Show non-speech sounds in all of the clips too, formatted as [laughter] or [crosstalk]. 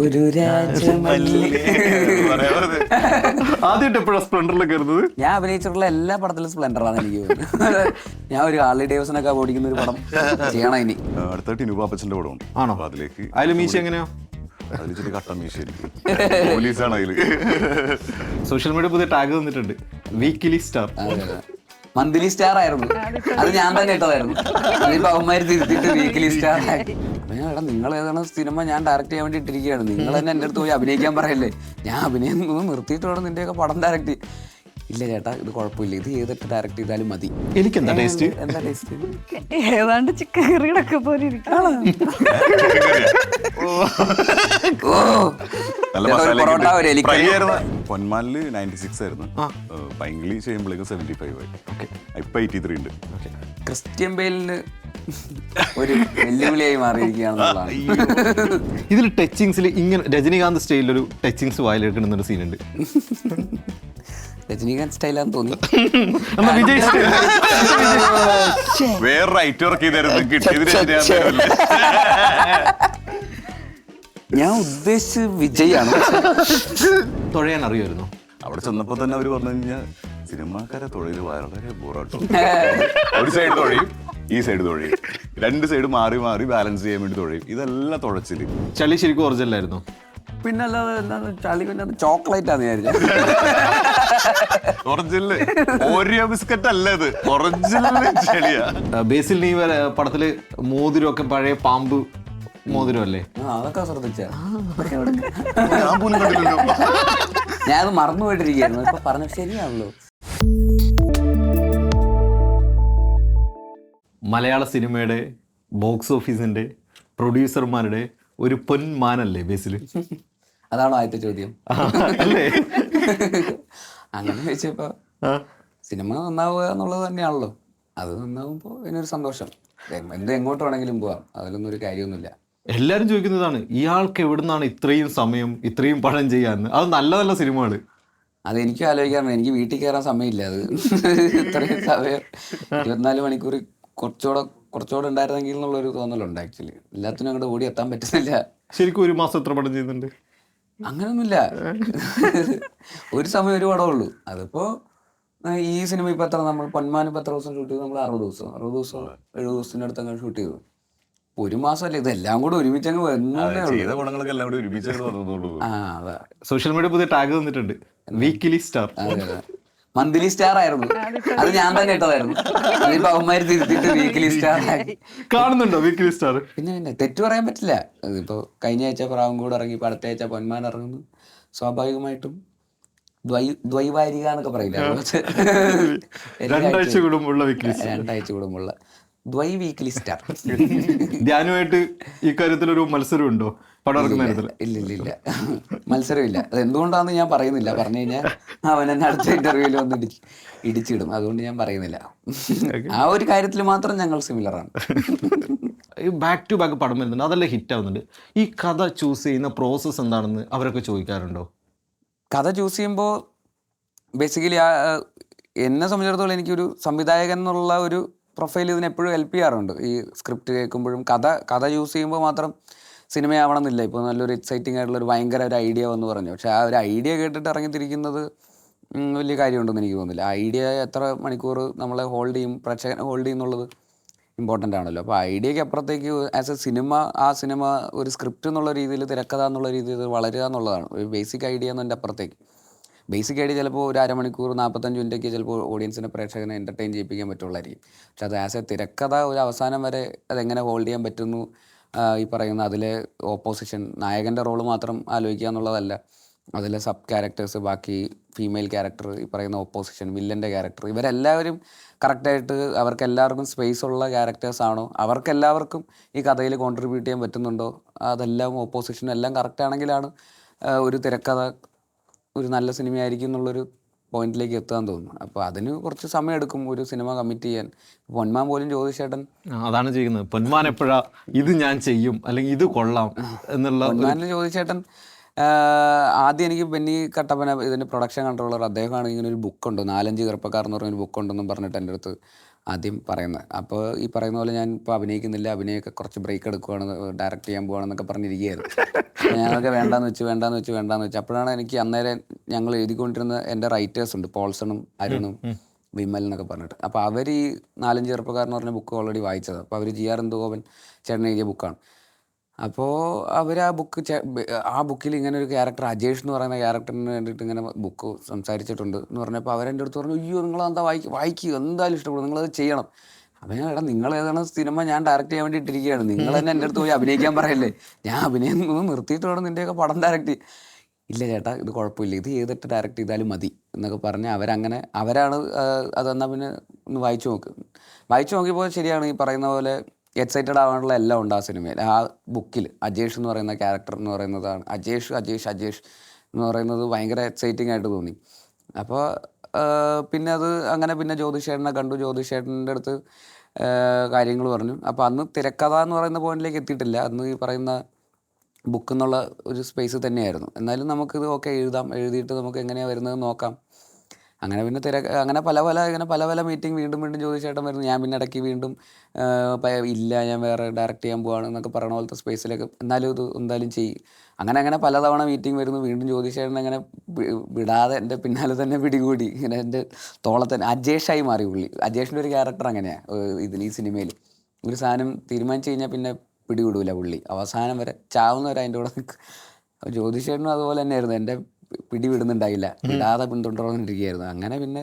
ഒരു രാജമല്ലി. ആദ്യമായിട്ട് എപ്പോഴാണ് സ്പ്ലെൻഡറിൽ കയറുന്നത്? ഞാൻ അഭിനയിച്ചിട്ടുള്ള എല്ലാ പടത്തിലും സ്പ്ലെൻഡറാണ് എനിക്ക് തോന്നുന്നത്. ഞാൻ ഒരു ഹാർലി ഡേവിസനൊക്കെ ഓടിക്കുന്ന ഒരു പടം ചെയ്യണം ഇനി. അടുത്തായിട്ട് ടിനു പടം ആണോ? അപ്പൊ അതിലേക്ക് അതിൽ മീശ എങ്ങനെയാ? അതിൽ ഇച്ചിരി പോലീസാണ് സോഷ്യൽ മീഡിയ പുതിയ ടാഗ് തന്നിട്ടുണ്ട്. Weekly star. മന്ത്ലി സ്റ്റാർ ആയിരുന്നു അത് ഞാൻ തന്നെ ഇട്ടതായിരുന്നു. ഈ അവന്മാര് തിരുത്തിട്ട് വീക്കിലി സ്റ്റാർ ആക്കി ഞാൻ എടാ നിങ്ങൾ ഏതാണ് സിനിമ ഞാൻ ഡയറക്റ്റ് ചെയ്യാൻ വേണ്ടി ഇട്ടിരിക്കുകയാണ്. നിങ്ങൾ തന്നെ എന്റെ അടുത്ത് പോയി അഭിനയിക്കാൻ പറയല്ലേ? ഞാൻ അഭിനയം ഒന്ന് നിർത്തിയിട്ട് വേണം നിന്റെയൊക്കെ പടം ഡയറക്റ്റ് ഇല്ല ചേട്ടാ ഇത് കുഴപ്പമില്ല. ഇത് ചെയ്തിട്ട് ഡയറക്റ്റ് ചെയ്താലും മതി. എനിക്ക് എന്താ ടേസ്റ്റ് എന്താ ടേസ്റ്റ് ഏതാണ്ട് ചിക്കൻ കറിയുടെ പോലെ പൊറോട്ട ഒരു എലിക്കറി. ആയിരുന്നു. പൊന്മാലിൽ നയന്റി സിക്സ് ആയിരുന്നു പൈങ്കിളി ചെയ്യുമ്പോഴേക്കും സെവന്റി ഫൈവ് ആയി ഇപ്പൊ എയ്റ്റി ത്രീ ഉണ്ട് ക്രിസ്ത്യൻ ബെയിലിന് ഒരു വെല്ലുവിളിയായി മാറിയിരിക്കുകയാണെന്നുള്ളതാണ്. ഇതിൽ ടച്ചിങ്സിൽ ഇങ്ങനെ രജനീകാന്ത് സ്റ്റൈലിൽ ഒരു ടച്ചിങ്സ് വായിലെടുക്കുന്ന ഒരു സീനുണ്ട് [laughs] രജനീകാന്ത് സ്റ്റൈലാന്ന് തോന്നി. [laughs] [laughs] വേറെ റൈറ്റ് വർക്ക് ചെയ്തായിരുന്നു. കിട്ടിയത് രജനീകാന്ത് [laughs] ഞാൻ ഉദ്ദേശിച്ചത് വിജയാണ്. തുഴയാൻ അറിയുമായിരുന്നു. അവിടെ ചെന്നപ്പോ തന്നെ അവർ പറഞ്ഞു കഴിഞ്ഞാൽ സിനിമാക്കാരെ തൊഴിൽ വളരെ ബോറാട്ടോ. ഒരു സൈഡ് തൊഴയും ഈ സൈഡ് തൊഴയും. രണ്ട് സൈഡ് മാറി മാറി ബാലൻസ് ചെയ്യാൻ വേണ്ടി തൊഴയും. ഇതെല്ലാം തുഴച്ചിൽ. ചളി ശരിക്കും ഒറിജിനലായിരുന്നു പിന്നെ അല്ലാതെ എന്താണ് ചളി പിന്നെ ചോക്ലേറ്റ് ആണ് ഓരിയോ ബിസ്ക്കറ്റ് അല്ല ഇത്. ഒറിജിനൽ ചെളിയാ. ബേസിൽ നീ വരെ പടത്തിൽ മോതിരമൊക്കെ പഴയ പാമ്പ് മോതിരം അല്ലേ അതൊക്കെ ശ്രദ്ധിച്ച. ഞാൻ പോലും കണ്ടില്ലല്ലോ ഞാൻ അത് മറന്നു പോയിട്ടിരിക്കുകയായിരുന്നു. ഇപ്പൊ പറഞ്ഞ ശരിയാണല്ലോ. മലയാള സിനിമയുടെ ബോക്സ് ഓഫീസിന്റെ പ്രൊഡ്യൂസർമാരുടെ ഒരു പൊന്മാനല്ലേ ബേസിൽ [laughs] അതാണോ ആദ്യത്തെ ചോദ്യം? അല്ലേ? [laughs] അങ്ങനെ ചോദിച്ചപ്പോ സിനിമ നന്നാവുക എന്നുള്ളത് തന്നെയാണല്ലോ. അത് നന്നാവുമ്പോ അതിനൊരു സന്തോഷം. എന്ത് എങ്ങോട്ട് വേണമെങ്കിലും പോവാം. അതിലൊന്നും ഒരു കാര്യമൊന്നുമില്ല. എല്ലാരും ചോദിക്കുന്നതാണ് ഇയാൾക്ക് എവിടുന്നാണ് ഇത്രയും സമയം ഇത്രയും പഴം ചെയ്യാൻ അത് നല്ല നല്ല സിനിമകൾ അത് എനിക്കും ആലോചിക്കാറുണ്ട്. എനിക്ക് വീട്ടിൽ കയറാൻ സമയമില്ല അത്. [laughs] ഇത്രയും സമയം ഇരുപത്തിനാല് മണിക്കൂർ കുറച്ചുകൂടെ കുറച്ചുകൂടെ ഉണ്ടായിരുന്നെങ്കിൽ എന്നുള്ളൊരു തോന്നലുണ്ട് ആക്ച്വലി. എല്ലാത്തിനും അങ്ങോട്ട് ഓടി എത്താൻ പറ്റുന്നില്ല. ശരിക്കും ഒരു മാസം എത്ര പടം ചെയ്യുന്നുണ്ട്? അങ്ങനൊന്നുമില്ല. ഒരു സമയം ഒരു പടമേ ഉള്ളൂ അതിപ്പോ ഈ സിനിമ ഇപ്പൊ എത്ര നമ്മൾ പൊന്മാൻ ഇപ്പൊ എത്ര ദിവസം ഷൂട്ട് ചെയ്തു? നമ്മൾ അറുപത് ദിവസം. അറുപത് ദിവസം എഴുപത് ദിവസത്തിന്റെ അടുത്ത് അങ്ങനെ ഷൂട്ട് ചെയ്തു. ഒരു മാസമല്ല ഇതെല്ലാം കൂടെ ഒരുമിച്ച് അങ്ങ് വരുന്നേ സോഷ്യൽ മീഡിയ പുതിയ ടാഗ് തന്നിട്ടുണ്ട്. വീക്കിലി സ്റ്റാർ മന്ത്ലി സ്റ്റാർ ആയിരുന്നു അത് ഞാൻ തന്നെ ഇട്ടതായിരുന്നു. ഈ അവന്മാര് തിരുത്തിട്ട് വീക്കിലി സ്റ്റാർ ആക്കി കാണുന്നുണ്ടോ വീക്കിലി സ്റ്റാർ പിന്നെ പിന്നെ തെറ്റു പറയാൻ പറ്റില്ല. ഇപ്പോ കഴിഞ്ഞ ആഴ്ച കൂടെ ഇറങ്ങി ഇപ്പൊ അടുത്ത ആഴ്ച പൊന്മാൻ ഇറങ്ങുന്നു. സ്വാഭാവികമായിട്ടും ദ്വൈ ദ്വൈവാരിക എന്നൊക്കെ പറയില്ല? രണ്ടാഴ്ച കൂടുമ്പോഴുള്ള വീക്കിലി രണ്ടാഴ്ച കൂടുമ്പോള്ള ദ്വൈ വീക്ക്ലി സ്റ്റാർ ധ്യാനുമായിട്ട് ഈ കാര്യത്തിൽ ഒരു മത്സരം ഉണ്ടോ പടം ഇറക്കുന്ന ഇല്ല ഇല്ല ഇല്ല മത്സരമില്ല. അത് എന്തുകൊണ്ടാന്ന് ഞാൻ പറയുന്നില്ല. പറഞ്ഞു കഴിഞ്ഞാൽ അവൻ എന്നെ അടുത്ത ഇന്റർവ്യൂവിൽ വന്ന് ഇടിച്ച് ഇടിച്ചിടും. അതുകൊണ്ട് ഞാൻ പറയുന്നില്ല. ആ ഒരു കാര്യത്തിൽ മാത്രം ഞങ്ങൾ സിമിലർ ആണ്. ബാക്ക് ടു ബാക്ക് പടം വരുന്നുണ്ട്. അതെല്ലാം ഹിറ്റ് ആവുന്നുണ്ട്. ഈ കഥ ചൂസ് ചെയ്യുന്ന പ്രോസസ്സ് എന്താണെന്ന് അവരൊക്കെ ചോദിക്കാറുണ്ടോ? കഥ ചൂസ് ചെയ്യുമ്പോൾ ബേസിക്കലി എന്നെ സംബന്ധിച്ചിടത്തോളം എനിക്കൊരു സംവിധായകൻ എന്നുള്ള ഒരു പ്രൊഫൈൽ ഇതിന് എപ്പോഴും ഹെൽപ്പ് ചെയ്യാറുണ്ട്. ഈ സ്ക്രിപ്റ്റ് കേൾക്കുമ്പോഴും കഥ കഥ യൂസ് ചെയ്യുമ്പോൾ മാത്രം സിനിമയാവണമെന്നില്ല. ഇപ്പോൾ നല്ലൊരു എക്സൈറ്റിംഗ് ആയിട്ടുള്ള ഒരു ഭയങ്കര ഒരു ഐഡിയ വന്ന് പറഞ്ഞു. പക്ഷേ ആ ഒരു ഐഡിയ കേട്ടിട്ട് ഇറങ്ങിത്തിരിക്കുന്നത് വലിയ കാര്യമുണ്ടെന്ന് എനിക്ക് തോന്നുന്നില്ല. ഐഡിയ എത്ര മണിക്കൂർ നമ്മളെ ഹോൾഡ് ചെയ്യും പ്രേക്ഷകനെ ഹോൾഡ് ചെയ്യുന്നുള്ളത് ഇമ്പോർട്ടന്റ് ആണല്ലോ. അപ്പോൾ ഐഡിയയ്ക്ക് അപ്പുറത്തേക്ക് ആസ് എ സിനിമ ആ സിനിമ ഒരു സ്ക്രിപ്റ്റ് എന്നുള്ള രീതിയിൽ തിരക്കഥ എന്നുള്ള രീതിയിൽ വളരുക എന്നുള്ളതാണ്. ഒരു ബേസിക് ഐഡിയ എന്നതിന്റെ അപ്പുറത്തേക്ക്. ബേസിക് ആയിട്ട് ചിലപ്പോൾ ഒരു അരമണിക്കൂർ നാൽപ്പത്തഞ്ച് മിനിറ്റൊക്കെ ചിലപ്പോൾ ഓഡിയൻസിനെ പ്രേക്ഷകനെ എന്റർടൈൻ ചെയ്യിപ്പിക്കാൻ പറ്റുള്ളായിരിക്കും പക്ഷെ അത് ആസ് എ തിരക്കഥ ഒരു അവസാനം വരെ അതെങ്ങനെ ഹോൾഡ് ചെയ്യാൻ പറ്റുന്നു ഈ പറയുന്ന അതിലെ ഓപ്പോസിഷൻ നായകന്റെ റോൾ മാത്രം ആലോചിക്കുക എന്നുള്ളതല്ല. അതിലെ സബ് ക്യാരക്ടേഴ്സ് ബാക്കി ഫീമെയിൽ ക്യാരക്ടർ ഈ പറയുന്ന ഓപ്പോസിഷൻ വില്ലന്റെ ക്യാരക്ടർ ഇവരെല്ലാവരും കറക്റ്റായിട്ട് അവർക്ക് എല്ലാവർക്കും സ്പേസ് ഉള്ള ക്യാരക്ടേഴ്സ് ആണോ? അവർക്ക് എല്ലാവർക്കും ഈ കഥയിൽ കോൺട്രിബ്യൂട്ട് ചെയ്യാൻ പറ്റുന്നുണ്ടോ? അതെല്ലാം ഓപ്പോസിഷൻ എല്ലാം കറക്റ്റ് ആണെങ്കിലാണ് ഒരു തിരക്കഥ ഒരു നല്ല സിനിമയായിരിക്കും എന്നുള്ളൊരു പോയിന്റിലേക്ക് എത്താൻ തോന്നുന്നു. അപ്പോൾ അതിന് കുറച്ച് സമയം എടുക്കും ഒരു സിനിമ കമ്മിറ്റ് ചെയ്യാൻ. പൊന്മാൻ പോലും ജ്യോതിഷേട്ടൻ അതാണ് ചെയ്യുന്നത് പൊന്മാൻ എപ്പോഴാ ഇത് ഞാൻ ചെയ്യും? അല്ലെങ്കിൽ ഇത് കൊള്ളാം എന്നുള്ള പൊന്മാനിൽ ജ്യോതിഷേട്ടൻ ആദ്യം എനിക്ക് ബെന്നി കട്ടപ്പന ഇതിന്റെ പ്രൊഡക്ഷൻ കൺട്രോളർ അദ്ദേഹമാണ് ഇങ്ങനെ ഒരു ബുക്കുണ്ട് നാലഞ്ച് ചെറുപ്പക്കാർ എന്ന് പറഞ്ഞൊരു ബുക്കുണ്ടെന്നും പറഞ്ഞിട്ട് എന്റെ അടുത്ത് ആദ്യം പറയുന്നത് അപ്പോൾ ഈ പറയുന്ന പോലെ ഞാൻ ഇപ്പോൾ അഭിനയിക്കുന്നില്ല അഭിനയമൊക്കെ കുറച്ച് ബ്രേക്ക് എടുക്കുവാണ് ഡയറക്റ്റ് ചെയ്യാൻ പോവാണെന്നൊക്കെ പറഞ്ഞിരിക്കുകയായിരുന്നു. ഞാനൊക്കെ വേണ്ടാന്ന് വെച്ച് വേണ്ടാന്ന് വെച്ച് വേണ്ടാന്ന് വെച്ച്. അപ്പോഴാണ് എനിക്ക് അന്നേരം ഞങ്ങൾ എഴുതിക്കൊണ്ടിരുന്ന എന്റെ റൈറ്റേഴ്സ് ഉണ്ട് പോൾസണും അരുണും വിമൽ എന്നൊക്കെ പറഞ്ഞിട്ട്. അപ്പോൾ അവർ ഈ നാലഞ്ച് ചെറുപ്പക്കാരെന്ന് പറഞ്ഞ ബുക്ക് ഓൾറെഡി വായിച്ചത്. അപ്പോൾ അവർ ജി ആർ ഇന്ദുഗോപൻ ചേട്ടൻ എഴുതിയ ബുക്കാണ് അപ്പോൾ അവർ ആ ബുക്ക് ആ ബുക്കിൽ ഇങ്ങനെ ഒരു ക്യാരക്ടർ അജേഷ് എന്ന് പറയുന്ന ക്യാരക്ടറിന് വേണ്ടിയിട്ട് ഇങ്ങനെ ബുക്ക് സംസാരിച്ചിട്ടുണ്ട് എന്ന് പറഞ്ഞപ്പോൾ അവരെന്റെ അടുത്ത് പറഞ്ഞു അയ്യോ നിങ്ങളെന്താ വായിക്ക് വായിക്കുക എന്തായാലും ഇഷ്ടപ്പെടും നിങ്ങളത് ചെയ്യണം. അപ്പം ഞാൻ എടാ നിങ്ങൾ ഏതാണ് സിനിമ ഞാൻ ഡയറക്റ്റ് ചെയ്യാൻ വേണ്ടി നിങ്ങൾ തന്നെ എന്റെ അടുത്ത് പോയി അഭിനയിക്കാൻ പറയല്ലേ. ഞാൻ അഭിനയം നിർത്തിയിട്ട് വേണം നിന്റെയൊക്കെ പടം ഡയറക്റ്റ് ഇല്ല ചേട്ടാ ഇത് കുഴപ്പമില്ല. ഇത് ചെയ്തിട്ട് ഡയറക്റ്റ് ചെയ്താലും മതി. എന്നൊക്കെ പറഞ്ഞ് അവരങ്ങനെ അവരാണ് അതെന്നാൽ പിന്നെ ഒന്ന് വായിച്ചു നോക്ക്. വായിച്ചു നോക്കിയപ്പോൾ ശരിയാണ് ഈ പറയുന്ന പോലെ എക്സൈറ്റഡ് ആവാനുള്ള എല്ലാം ഉണ്ട് ആ സിനിമയിൽ. ആ ബുക്കിൽ അജേഷ് എന്ന് പറയുന്ന ക്യാരക്ടർ എന്ന് പറയുന്നതാണ്. അജേഷ് അജേഷ് അജേഷ് എന്ന് പറയുന്നത് ഭയങ്കര എക്സൈറ്റിംഗ് ആയിട്ട് തോന്നി. അപ്പോൾ പിന്നെ അത് അങ്ങനെ പിന്നെ ജ്യോതിഷേട്ടനെ കണ്ടു. ജ്യോതിഷേട്ടന്റെ അടുത്ത് കാര്യങ്ങൾ പറഞ്ഞു. അപ്പോൾ അന്ന് തിരക്കഥ എന്ന് പറയുന്ന പോയിന്റിലേക്ക് എത്തിയിട്ടില്ല. അന്ന് ഈ പറയുന്ന ബുക്ക് എന്നുള്ള ഒരു സ്പേസ് തന്നെയായിരുന്നു. എന്നാലും നമുക്കിത് ഓക്കെ എഴുതാം. എഴുതിയിട്ട് നമുക്ക് എങ്ങനെയാണ് വരുന്നത് നോക്കാം. അങ്ങനെ പിന്നെ തിര അങ്ങനെ പല പല ഇങ്ങനെ പല പല മീറ്റിംഗ് വീണ്ടും വീണ്ടും ചോദിച്ചേട്ടൻ വരുന്നു. ഞാൻ പിന്നെ ഇടയ്ക്ക് വീണ്ടും ഇല്ല ഞാൻ വേറെ ഡയറക്റ്റ് ചെയ്യാൻ പോവാണ് എന്നൊക്കെ പറഞ്ഞ പോലത്തെ സ്പേസിലേക്ക് എന്നാലും ഇത് എന്തായാലും ചെയ്യും. അങ്ങനെ അങ്ങനെ പലതവണ മീറ്റിംഗ് വരുന്നു. വീണ്ടും ചോദിച്ചേട്ടൻ അങ്ങനെ വിടാതെ എന്റെ പിന്നാലെ തന്നെ പിടികൂടി. ഇങ്ങനെ എന്റെ തോളത്തന്നെ അജേഷായി മാറി പുള്ളി. അജേഷിന്റെ ഒരു ക്യാരക്ടർ അങ്ങനെയാണ് ഇതിൽ ഈ സിനിമയിൽ ഒരു സാധനം തീരുമാനിച്ചു കഴിഞ്ഞാൽ പിന്നെ പിടികൂടില്ല പുള്ളി. അവസാനം വരെ ചാവുന്നവരെ അതിന്റെ കൂടെ ജ്യോതിഷേട്ടനും അതുപോലെ തന്നെയായിരുന്നു. എന്റെ പിടി വിടുന്നുണ്ടായില്ല വിടാതെ പിന്തുടർന്നുകൊണ്ടിരിക്കുകയായിരുന്നു അങ്ങനെ പിന്നെ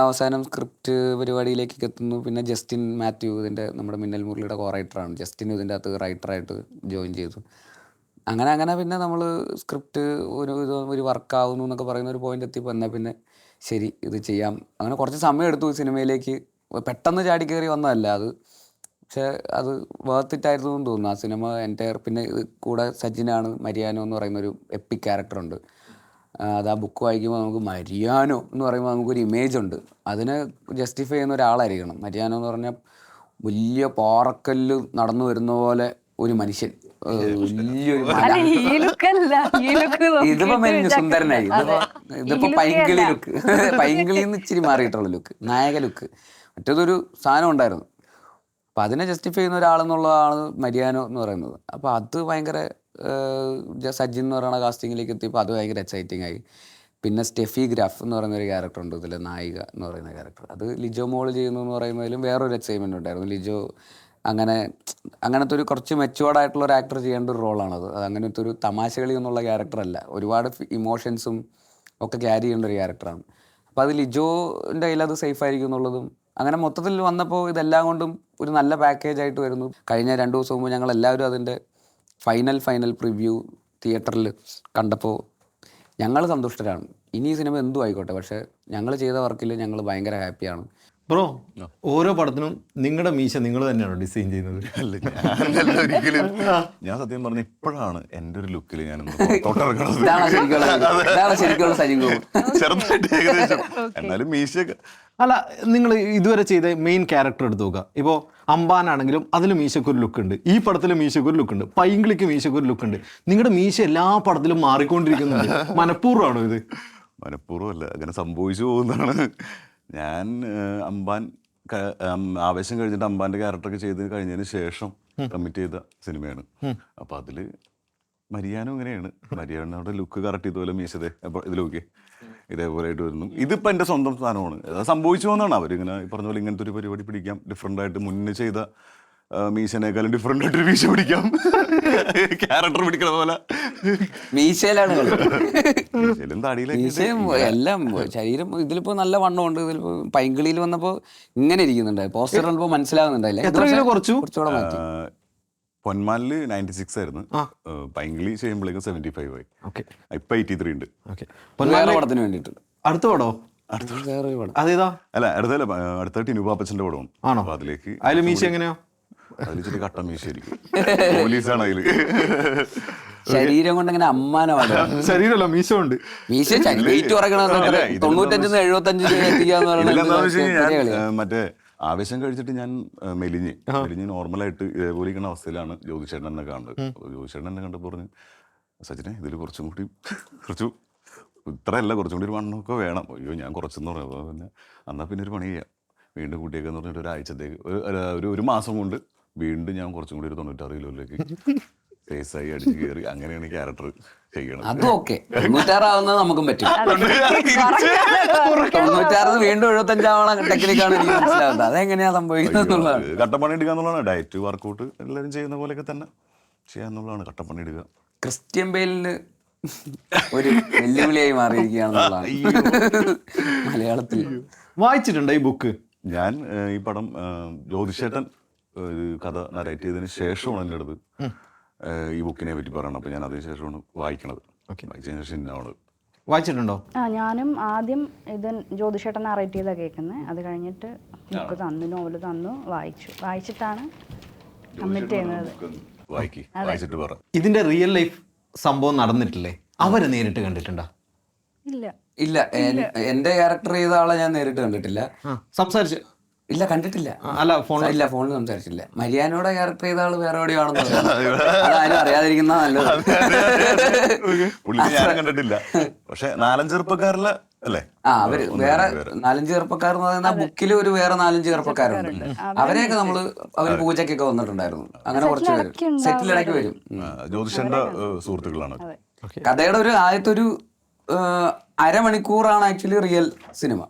അവസാനം സ്ക്രിപ്റ്റ് പരിപാടിയിലേക്ക് എത്തുന്നു. പിന്നെ ജസ്റ്റിൻ മാത്യു ഇതിന്റെ നമ്മുടെ മിന്നൽ മുരളിയുടെ കോ റൈറ്ററാണ് ജസ്റ്റിൻ ഇതിന്റെ അകത്ത് റൈറ്ററായിട്ട് ജോയിൻ ചെയ്തു. അങ്ങനെ അങ്ങനെ പിന്നെ നമ്മൾ സ്ക്രിപ്റ്റ് ഒരു ഇത് ഒരു വർക്കാവുന്നു എന്നൊക്കെ പറയുന്ന ഒരു പോയിന്റ് എത്തിയപ്പോൾ എന്നാൽ പിന്നെ ശരി ഇത് ചെയ്യാം. അങ്ങനെ കുറച്ച് സമയം എടുത്തു സിനിമയിലേക്ക്. പെട്ടെന്ന് ചാടി വന്നതല്ല അത്. പക്ഷേ അത് വേർത്തിട്ടായിരുന്നു എന്ന് തോന്നുന്നു. ആ സിനിമ എന്റെ പിന്നെ കൂടെ സജിനാണ് മരിയാനോ എന്ന് പറയുന്ന ഒരു എപ്പിക് ക്യാരക്ടറുണ്ട് അത് ആ ബുക്ക് വായിക്കുമ്പോൾ നമുക്ക് മരിയാനോ എന്ന് പറയുമ്പോൾ നമുക്കൊരു ഇമേജ് ഉണ്ട്. അതിനെ ജസ്റ്റിഫൈ ചെയ്യുന്ന ഒരാളായിരിക്കണം. മരിയാനോ എന്ന് പറഞ്ഞാൽ വലിയ പാറക്കല്ല് നടന്നു വരുന്ന പോലെ ഒരു മനുഷ്യൻ. വലിയൊരു ഇതിപ്പോ മെലിഞ്ഞു സുന്ദരനായി. ഇതിപ്പോ ഇതിപ്പോ പൈങ്കിളി ലുക്ക് [laughs] പൈങ്കിളിന്ന് ഇച്ചിരി മാറിയിട്ടുള്ള ലുക്ക് നായക ലുക്ക് മറ്റേതൊരു സാധനം ഉണ്ടായിരുന്നു. അപ്പം അതിനെ ജസ്റ്റിഫൈ ചെയ്യുന്ന ഒരാളെന്നുള്ളതാണ് മരിയാനോ എന്ന് പറയുന്നത്. അപ്പോൾ അത് ഭയങ്കര സജിൻ എന്ന് പറയുന്ന കാസ്റ്റിങ്ങിലേക്ക് എത്തിയപ്പോൾ അത് ഭയങ്കര എക്സൈറ്റിംഗ് ആയി. പിന്നെ സ്റ്റെഫി ഗ്രാഫ് എന്ന് പറയുന്ന ഒരു ക്യാരക്ടർ ഉണ്ട് ഇതിൽ നായിക എന്ന് പറയുന്ന ക്യാരക്ടർ അത് ലിജോ മോൾ ചെയ്യുന്നു എന്ന് പറയുന്നതിലും വേറൊരു എക്സൈറ്റ്മെന്റ് ഉണ്ടായിരുന്നു. ലിജോ അങ്ങനെ അങ്ങനത്തെ ഒരു കുറച്ച് മെച്ചുവേർഡ് ആയിട്ടുള്ള ഒരു ആക്ടർ ചെയ്യേണ്ട ഒരു റോളാണത് അത് അങ്ങനത്തെ ഒരു തമാശകളി എന്നുള്ള ക്യാരക്ടറല്ല ഒരുപാട് ഇമോഷൻസും ഒക്കെ ക്യാരി ചെയ്യേണ്ട ഒരു ക്യാരക്ടറാണ് അപ്പോൾ അത് ലിജോന്റെ കയ്യിൽ അത് സേഫ് ആയിരിക്കും എന്നുള്ളതും അങ്ങനെ മൊത്തത്തിൽ വന്നപ്പോൾ ഇതെല്ലാം കൊണ്ടും ഒരു നല്ല പാക്കേജ് ആയിട്ട് വരുന്നു. കഴിഞ്ഞ രണ്ട് ദിവസം മുമ്പ് ഞങ്ങൾ എല്ലാവരും അതിന്റെ ഫൈനൽ ഫൈനൽ പ്രിവ്യൂ തിയേറ്ററിൽ കണ്ടപ്പോൾ ഞങ്ങൾ സന്തുഷ്ടരാണ്. ഇനി ഈ സിനിമ എന്തും ആയിക്കോട്ടെ പക്ഷേ ഞങ്ങൾ ചെയ്ത വർക്കിൽ ഞങ്ങൾ ഭയങ്കര ഹാപ്പിയാണ് ബ്രോ ഓരോ പടത്തിനും നിങ്ങളുടെ മീശ നിങ്ങൾ തന്നെയാണോ ഡിസൈൻ ചെയ്യുന്നത്? അല്ല ഞാനല്ല ഒരിക്കലും. [laughs] ഞാൻ സത്യം പറഞ്ഞ ഇപ്പോഴാണ് എന്റെ ഒരു ലുക്കിൽ ഞാൻ ചെറുതായിട്ട് ഏകദേശം. എന്നാലും മീശയൊക്കെ അല്ല നിങ്ങൾ ഇതുവരെ ചെയ്ത മെയിൻ ക്യാരക്ടർ എടുത്ത് നോക്കുക. ഇപ്പോൾ അമ്പാനാണെങ്കിലും അതിൽ മീശക്കൊരു ലുക്ക് ഉണ്ട് ഈ പടത്തിൽ മീശക്കൊരു ലുക്ക് ഉണ്ട് പൈങ്കിളിക്ക് മീശക്കൊരു ലുക്ക് ഉണ്ട് നിങ്ങളുടെ മീശ എല്ലാ പടത്തിലും മാറിക്കൊണ്ടിരിക്കുന്നുണ്ട്. മനഃപൂർവമാണോ ഇത്? മനഃപൂർവമല്ല. അങ്ങനെ സംഭവിച്ചു പോകുന്നതാണ്. ഞാൻ അമ്പാൻ ആവേശം കഴിഞ്ഞിട്ട് അമ്പാന്റെ ക്യാരക്ടറൊക്കെ ചെയ്ത് കഴിഞ്ഞതിന് ശേഷം കമ്മിറ്റ് ചെയ്ത സിനിമയാണ്. അപ്പൊ അതിൽ മരിയാനും ഇങ്ങനെയാണ് മരിയാനോടെ ലുക്ക് കറക്റ്റ് ഇതുപോലെ മീശതെ നോക്കി ഇതേപോലെ ആയിട്ട് വരുന്നു. ഇതിപ്പോ എന്റെ സ്വന്തം സ്ഥാനമാണ്. അത് സംഭവിച്ചു പോകുന്നതാണ് അവരിങ്ങനെ പറഞ്ഞ പോലെ ഇങ്ങനത്തെ ഒരു പരിപാടി പിടിക്കാം. ഡിഫറെന്റ് ആയിട്ട് മുന്നേ ചെയ്ത മീശനേക്കാളും ഡിഫറെന്റ് ആയിട്ട് മീശ പിടിക്കാം. ക്യാരക്ടർ പിടിക്കണ പോലെ. മീശയിലാണ് മീശയിലും മീശയും എല്ലാം ശരീരം ഇതിലിപ്പോ നല്ല വണ്ണമുണ്ട്. ഇതിലിപ്പോ പൈങ്കിളിയിൽ വന്നപ്പോ ഇങ്ങനെ ഇരിക്കുന്നുണ്ട്. പോസ്റ്റർ കണ്ടപ്പോ മനസ്സിലാകുന്നുണ്ടല്ലേ എത്ര കിലോ കുറച്ചു? കുറച്ചുകൂടെ മാറ്റി. ആഹ് പൊന്മാനിൽ നയന്റി സിക്സ് ആയിരുന്നു പൈങ്കിളി ചെയ്യുമ്പോഴേക്കും സെവന്റി ഫൈവ് ആയി. ഓക്കെ. ഇപ്പൊ എയ്റ്റി ത്രീ ഉണ്ട് പടത്തിന് വേണ്ടിട്ട് അടുത്ത പടോ? അടുത്ത അതേതാ? അല്ല അടുത്തല്ല അടുത്ത ടിനു പാപ്പച്ചന്റെ പടമാണ്. ആണോ? അതിലേക്ക് അതിൽ മീശ എങ്ങനെയോ? അതിൽ ഇച്ചിരി കട്ട മീശയായിരിക്കും പോലീസാണ് അതിൽ. ശരീരം കൊണ്ട് അങ്ങനെ അമ്മാനമാണ് ശരീരമല്ല മീശ ഉണ്ട് മീശ വെയിറ്റ് അല്ല, കുറയ്ക്കണമെന്ന് ഇതിലെന്താ കുറയ്ക്കണമെന്ന് എഴുപത്തഞ്ച് എത്തിക്കാന്ന് ഇതിലെന്താന്ന് പറയുന്നത് മറ്റേ ആവേശം കഴിച്ചിട്ട് ഞാൻ മെലിഞ്ഞ്. മെലിഞ്ഞ് നോർമലായിട്ട് ഇതേപോലെ ഇരിക്കുന്ന അവസ്ഥയിലാണ് ജ്യോതിഷേട്ടൻ എന്നെ കണ്ടത് ജ്യോതിഷേട്ടൻ എന്നെ കണ്ടപ്പോൾ പറഞ്ഞു സച്ചിനെ ഇതിൽ കുറച്ചും കൂടി കുറച്ചു ഇത്രയല്ല കുറച്ചും കൂടി ഒരു വണ്ണമൊക്കെ വേണം. അയ്യോ ഞാൻ കുറച്ചെന്ന് പറഞ്ഞു. അതുപോലെ പിന്നെ എന്നാൽ പിന്നെ ഒരു പണി ചെയ്യാം വീണ്ടും കൂട്ടിയേക്കെന്ന് പറഞ്ഞിട്ട് ഒരാഴ്ചത്തേക്ക് ഒരു- ഒരു ഒരു മാസം കൊണ്ട് വീണ്ടും ഞാൻ കുറച്ചും കൂടി ഒരു തൊണ്ണൂറ്റാറ് കിലോയിലേക്ക് ഫേസായി അടിച്ച് കയറി. അങ്ങനെയാണ് ക്യാരക്ടർ ചെയ്യണം അതും ഓക്കെ തൊണ്ണൂറ്റാറാവുന്നത് നമുക്കും പറ്റും. തൊണ്ണൂറ്റാറ് വീണ്ടും എഴുപത്തഞ്ചാവണം ടെക്നിക്കാണ് എനിക്ക് മനസ്സിലാവുന്നത്. അതെങ്ങനെയാ സംഭവിക്കുന്നത് എന്നുള്ളതാണ്. കട്ടപ്പണി എടുക്കുക എന്നുള്ളതാണ്. ഡയറ്റ് വർക്കൗട്ട് എല്ലാവരും ചെയ്യുന്ന പോലെയൊക്കെ തന്നെ ചെയ്യാന്നുള്ളതാണ് കട്ടപ്പണി എടുക്കുക. ക്രിസ്ത്യൻ ബെയിലിന് ഒരു വെല്ലുവിളിയായി മാറിയിരിക്കുകയാണെന്നുള്ളതാണ് മലയാളത്തിൽ. വായിച്ചിട്ടുണ്ട് ഈ ബുക്ക് ഞാൻ ഈ പടം ജ്യോതിഷേട്ടൻ ഒരു കഥ നരേറ്റ് ചെയ്തതിന് ശേഷമാണ് എന്റെ അടുത്ത് ഈ ബുക്കിനെ പറ്റി പറയണം അപ്പോൾ ഞാൻ അതിന് ശേഷമാണ് വായിക്കണത്. വായിച്ചതിന് ശേഷം ഇന്നാണ് വായിച്ചിട്ടുണ്ടോ? ആ ഞാനും ആദ്യം ഇത് ജ്യോതിഷേട്ടൻ അറേറ്റ് ചെയ്താ കേൾക്കുന്നത് അത് കഴിഞ്ഞിട്ട് ബുക്ക് തന്നു നോവൽ തന്നു വായിച്ചു. വായിച്ചിട്ടാണ് കമ്മിറ്റ് ചെയ്യുന്നത്. വായിക്കി. വായിച്ചിട്ട് പറ. ഇതിന്റെ റിയൽ ലൈഫ് സംഭവം നടന്നിട്ടില്ലേ? അവരെ നേരിട്ട് കണ്ടിട്ടുണ്ടോ? ഇല്ല. ഇല്ല എന്റെ ക്യാരക്ടർ ചെയ്ത ആളെ ഞാൻ നേരിട്ട് കണ്ടിട്ടില്ല. സംസാരിച്ചു. ഇല്ല കണ്ടിട്ടില്ല. അല്ല ഫോൺ ഇല്ല ഫോണിൽ സംസാരിച്ചില്ല മരിയാനോടെ ക്യാരക്ടർ ചെയ്ത ആൾ വേറെ എവിടെയാണെന്ന് അതാരും അറിയാതിരിക്കുന്ന നല്ലത്. [laughs] ഞാൻ കണ്ടിട്ടില്ല. പക്ഷെ നാലഞ്ച് ചെറുപ്പക്കാരിലെ അല്ലേ? ആ അവർ വേറെ നാലഞ്ച് ചെറുപ്പക്കാർ എന്ന് പറയുന്ന ബുക്കിൽ ഒരു വേറെ നാലഞ്ച് ചെറുപ്പക്കാരുണ്ട്. അവരെയൊക്കെ നമ്മൾ അവർ പൂജക്കൊക്കെ വന്നിട്ടുണ്ടായിരുന്നു. അങ്ങനെ കുറച്ച് പേര്. സെറ്റിലിടയ്ക്ക് വരും. ജ്യോതിഷന്റെ സുഹൃത്തുക്കളാണ് കഥയുടെ ഒരു ആദ്യത്തെ ഒരു അരമണിക്കൂറാണ് ആക്ച്വലി റിയൽ സിനിമ.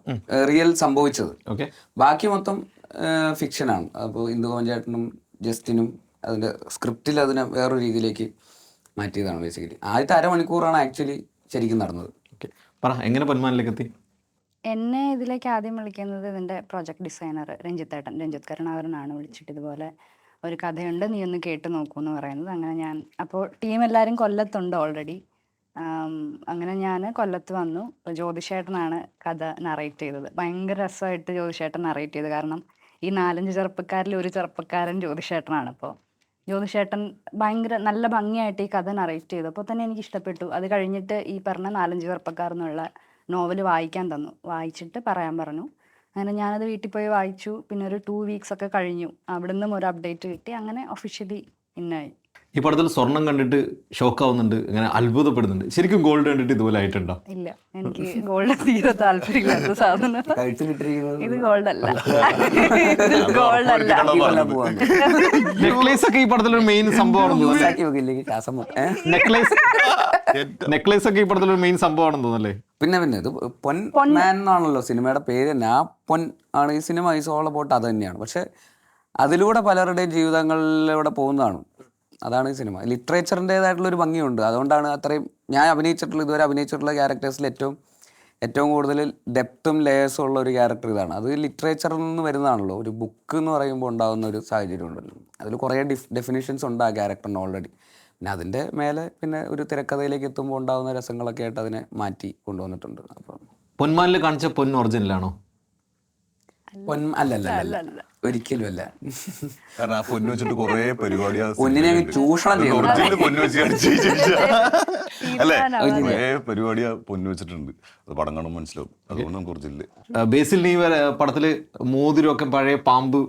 റിയൽ സംഭവിച്ചത്. ഓക്കെ. ബാക്കി മൊത്തം ഫിക്ഷനാണ്. അപ്പോൾ ഇന്ദുഗോവൻ ചേട്ടനും ജസ്റ്റിനും അതിന്റെ സ്ക്രിപ്റ്റിൽ അതിനെ വേറൊരു രീതിയിലേക്ക് മാറ്റിയതാണ് ബേസിക്കലി ആദ്യത്തെ അരമണിക്കൂറാണ് ആക്ച്വലി ശരിക്കും നടന്നത്. ഓക്കെ. പറ എങ്ങനെ പൊന്മാനിലേക്ക് എത്തി എന്നെ ഇതിലേക്ക് ആദ്യം വിളിക്കുന്നത് ഇതിന്റെ പ്രൊജക്ട് ഡിസൈനർ രഞ്ജിത്ത് ഏട്ടൻ രഞ്ജിത്ത് കരുണാകരനാണ് വിളിച്ചിട്ട് ഇതുപോലെ ഒരു കഥയുണ്ട് നീ ഒന്ന് കേട്ട് നോക്കൂ എന്ന് പറയുന്നത്. അങ്ങനെ ഞാൻ അപ്പോൾ ടീം എല്ലാവരും കൊല്ലത്തുണ്ട് ഓൾറെഡി അങ്ങനെ ഞാൻ കൊല്ലത്ത് വന്നു. ജ്യോതിഷേട്ടനാണ് കഥ നറേറ്റ് ചെയ്തത്. ഭയങ്കര രസമായിട്ട് ജ്യോതിഷേട്ടൻ നറേറ്റ് ചെയ്തത് കാരണം ഈ നാലഞ്ച് ചെറുപ്പക്കാരിൽ ഒരു ചെറുപ്പക്കാരൻ ജ്യോതിഷേട്ടനാണ്. അപ്പോൾ ജ്യോതിഷേട്ടൻ ഭയങ്കര നല്ല ഭംഗിയായിട്ട് ഈ കഥ നറേറ്റ് ചെയ്തു. അപ്പോൾ തന്നെ എനിക്ക് ഇഷ്ടപ്പെട്ടു. അത് കഴിഞ്ഞിട്ട് ഈ പറഞ്ഞ നാലഞ്ച് ചെറുപ്പക്കാർ എന്നുള്ള നോവൽ വായിക്കാൻ തന്നു. വായിച്ചിട്ട് പറയാൻ പറഞ്ഞു. അങ്ങനെ ഞാനത് വീട്ടിൽ പോയി വായിച്ചു. പിന്നെ ഒരു ടു വീക്സ് ഒക്കെ കഴിഞ്ഞു. അവിടെ നിന്നും ഒരു അപ്ഡേറ്റ് കിട്ടി. അങ്ങനെ ഒഫീഷ്യലി ഇന്നായി. ഈ പടത്തിൽ സ്വർണം കണ്ടിട്ട് ഷോക്ക് ആവുന്നുണ്ട് ഇങ്ങനെ അത്ഭുതപ്പെടുന്നുണ്ട്. ശരിക്കും ഗോൾഡ് കണ്ടിട്ട് ഇതുപോലെ ആയിട്ടുണ്ടോ? ഇല്ല എനിക്ക് ഗോൾഡ് തീരെ താല്പര്യമില്ലാത്ത സാധനം. ഇത് ഗോൾഡ് അല്ല. ഇത് ഗോൾഡ് അല്ല. ഈ നെക്ലേസ് ഒക്കെ ഈ പടത്തിൽ ഒരു മെയിൻ ശ്വാസം നെക്ലേസ് നെക്ലേസ് ഒക്കെ ഈ പടത്തിൽ ഒരു മെയിൻ സംഭവമാണെന്ന് തോന്നല്ലേ പിന്നെ പിന്നെ ഇത് പൊൻ മാൻ എന്നാണല്ലോ സിനിമയുടെ പേര്. തന്നെ ആ പൊൻ ആണ് ഈ സിനിമ ഈസ് ഓൾ അബൌട്ട് അത് തന്നെയാണ്. പക്ഷെ അതിലൂടെ പലരുടെയും ജീവിതങ്ങളിലൂടെ പോകുന്നതാണ്. അതാണ് ഈ സിനിമ. ലിറ്ററേച്ചറിന്റെതായിട്ടുള്ള ഒരു ഭംഗിയുണ്ട്. അതുകൊണ്ടാണ് അത്രയും ഞാൻ അഭിനയിച്ചിട്ടുള്ള ഇതുവരെ അഭിനയിച്ചിട്ടുള്ള ക്യാരക്ടേഴ്സിൽ ഏറ്റവും ഏറ്റവും കൂടുതൽ ഡെപ്തും ലേയേഴ്സും ഉള്ള ഒരു ക്യാരക്ടർ ഇതാണ്. അത് ലിറ്ററേച്ചറിൽ നിന്ന് വരുന്നതാണല്ലോ. ഒരു ബുക്ക് എന്ന് പറയുമ്പോൾ ഉണ്ടാകുന്ന ഒരു സാഹചര്യം ഉണ്ടല്ലോ. അതിൽ കുറേ ഡിഫ് ഡെഫിനേഷൻസ് ഉണ്ട് ആ ക്യാരക്ടറിന് ഓൾറെഡി. പിന്നെ അതിന്റെ മേലെ പിന്നെ ഒരു തിരക്കഥയിലേക്ക് എത്തുമ്പോൾ ഉണ്ടാകുന്ന രസങ്ങളൊക്കെ ആയിട്ട് അതിനെ മാറ്റി കൊണ്ടുവന്നിട്ടുണ്ട്. അപ്പം പൊന്മാനിൽ കാണിച്ച പൊൻ ഒറിജിനലാണോ? പൊൻ അല്ലല്ല അല്ല ഒരിക്കലും അല്ല. കാരണം ആ പൊന്നു വെച്ചിട്ട് കുറേ പരിപാടി ആ പൊന്നിനെ അങ്ങ് ചൂഷണം ചെയ്തു പൊന്നു വെച്ച് അല്ലേ? തീരുമാനം കുറേ പരിപാടി പൊന്നു വെച്ചിട്ടുണ്ട്. അത് പടം കാണുമ്പോൾ മനസ്സിലാവും. അതുകൊണ്ട് നമുക്ക് ബേസിൽ നീ വരെ പടത്തിൽ മോതിരമൊക്കെ പഴയ പാമ്പ്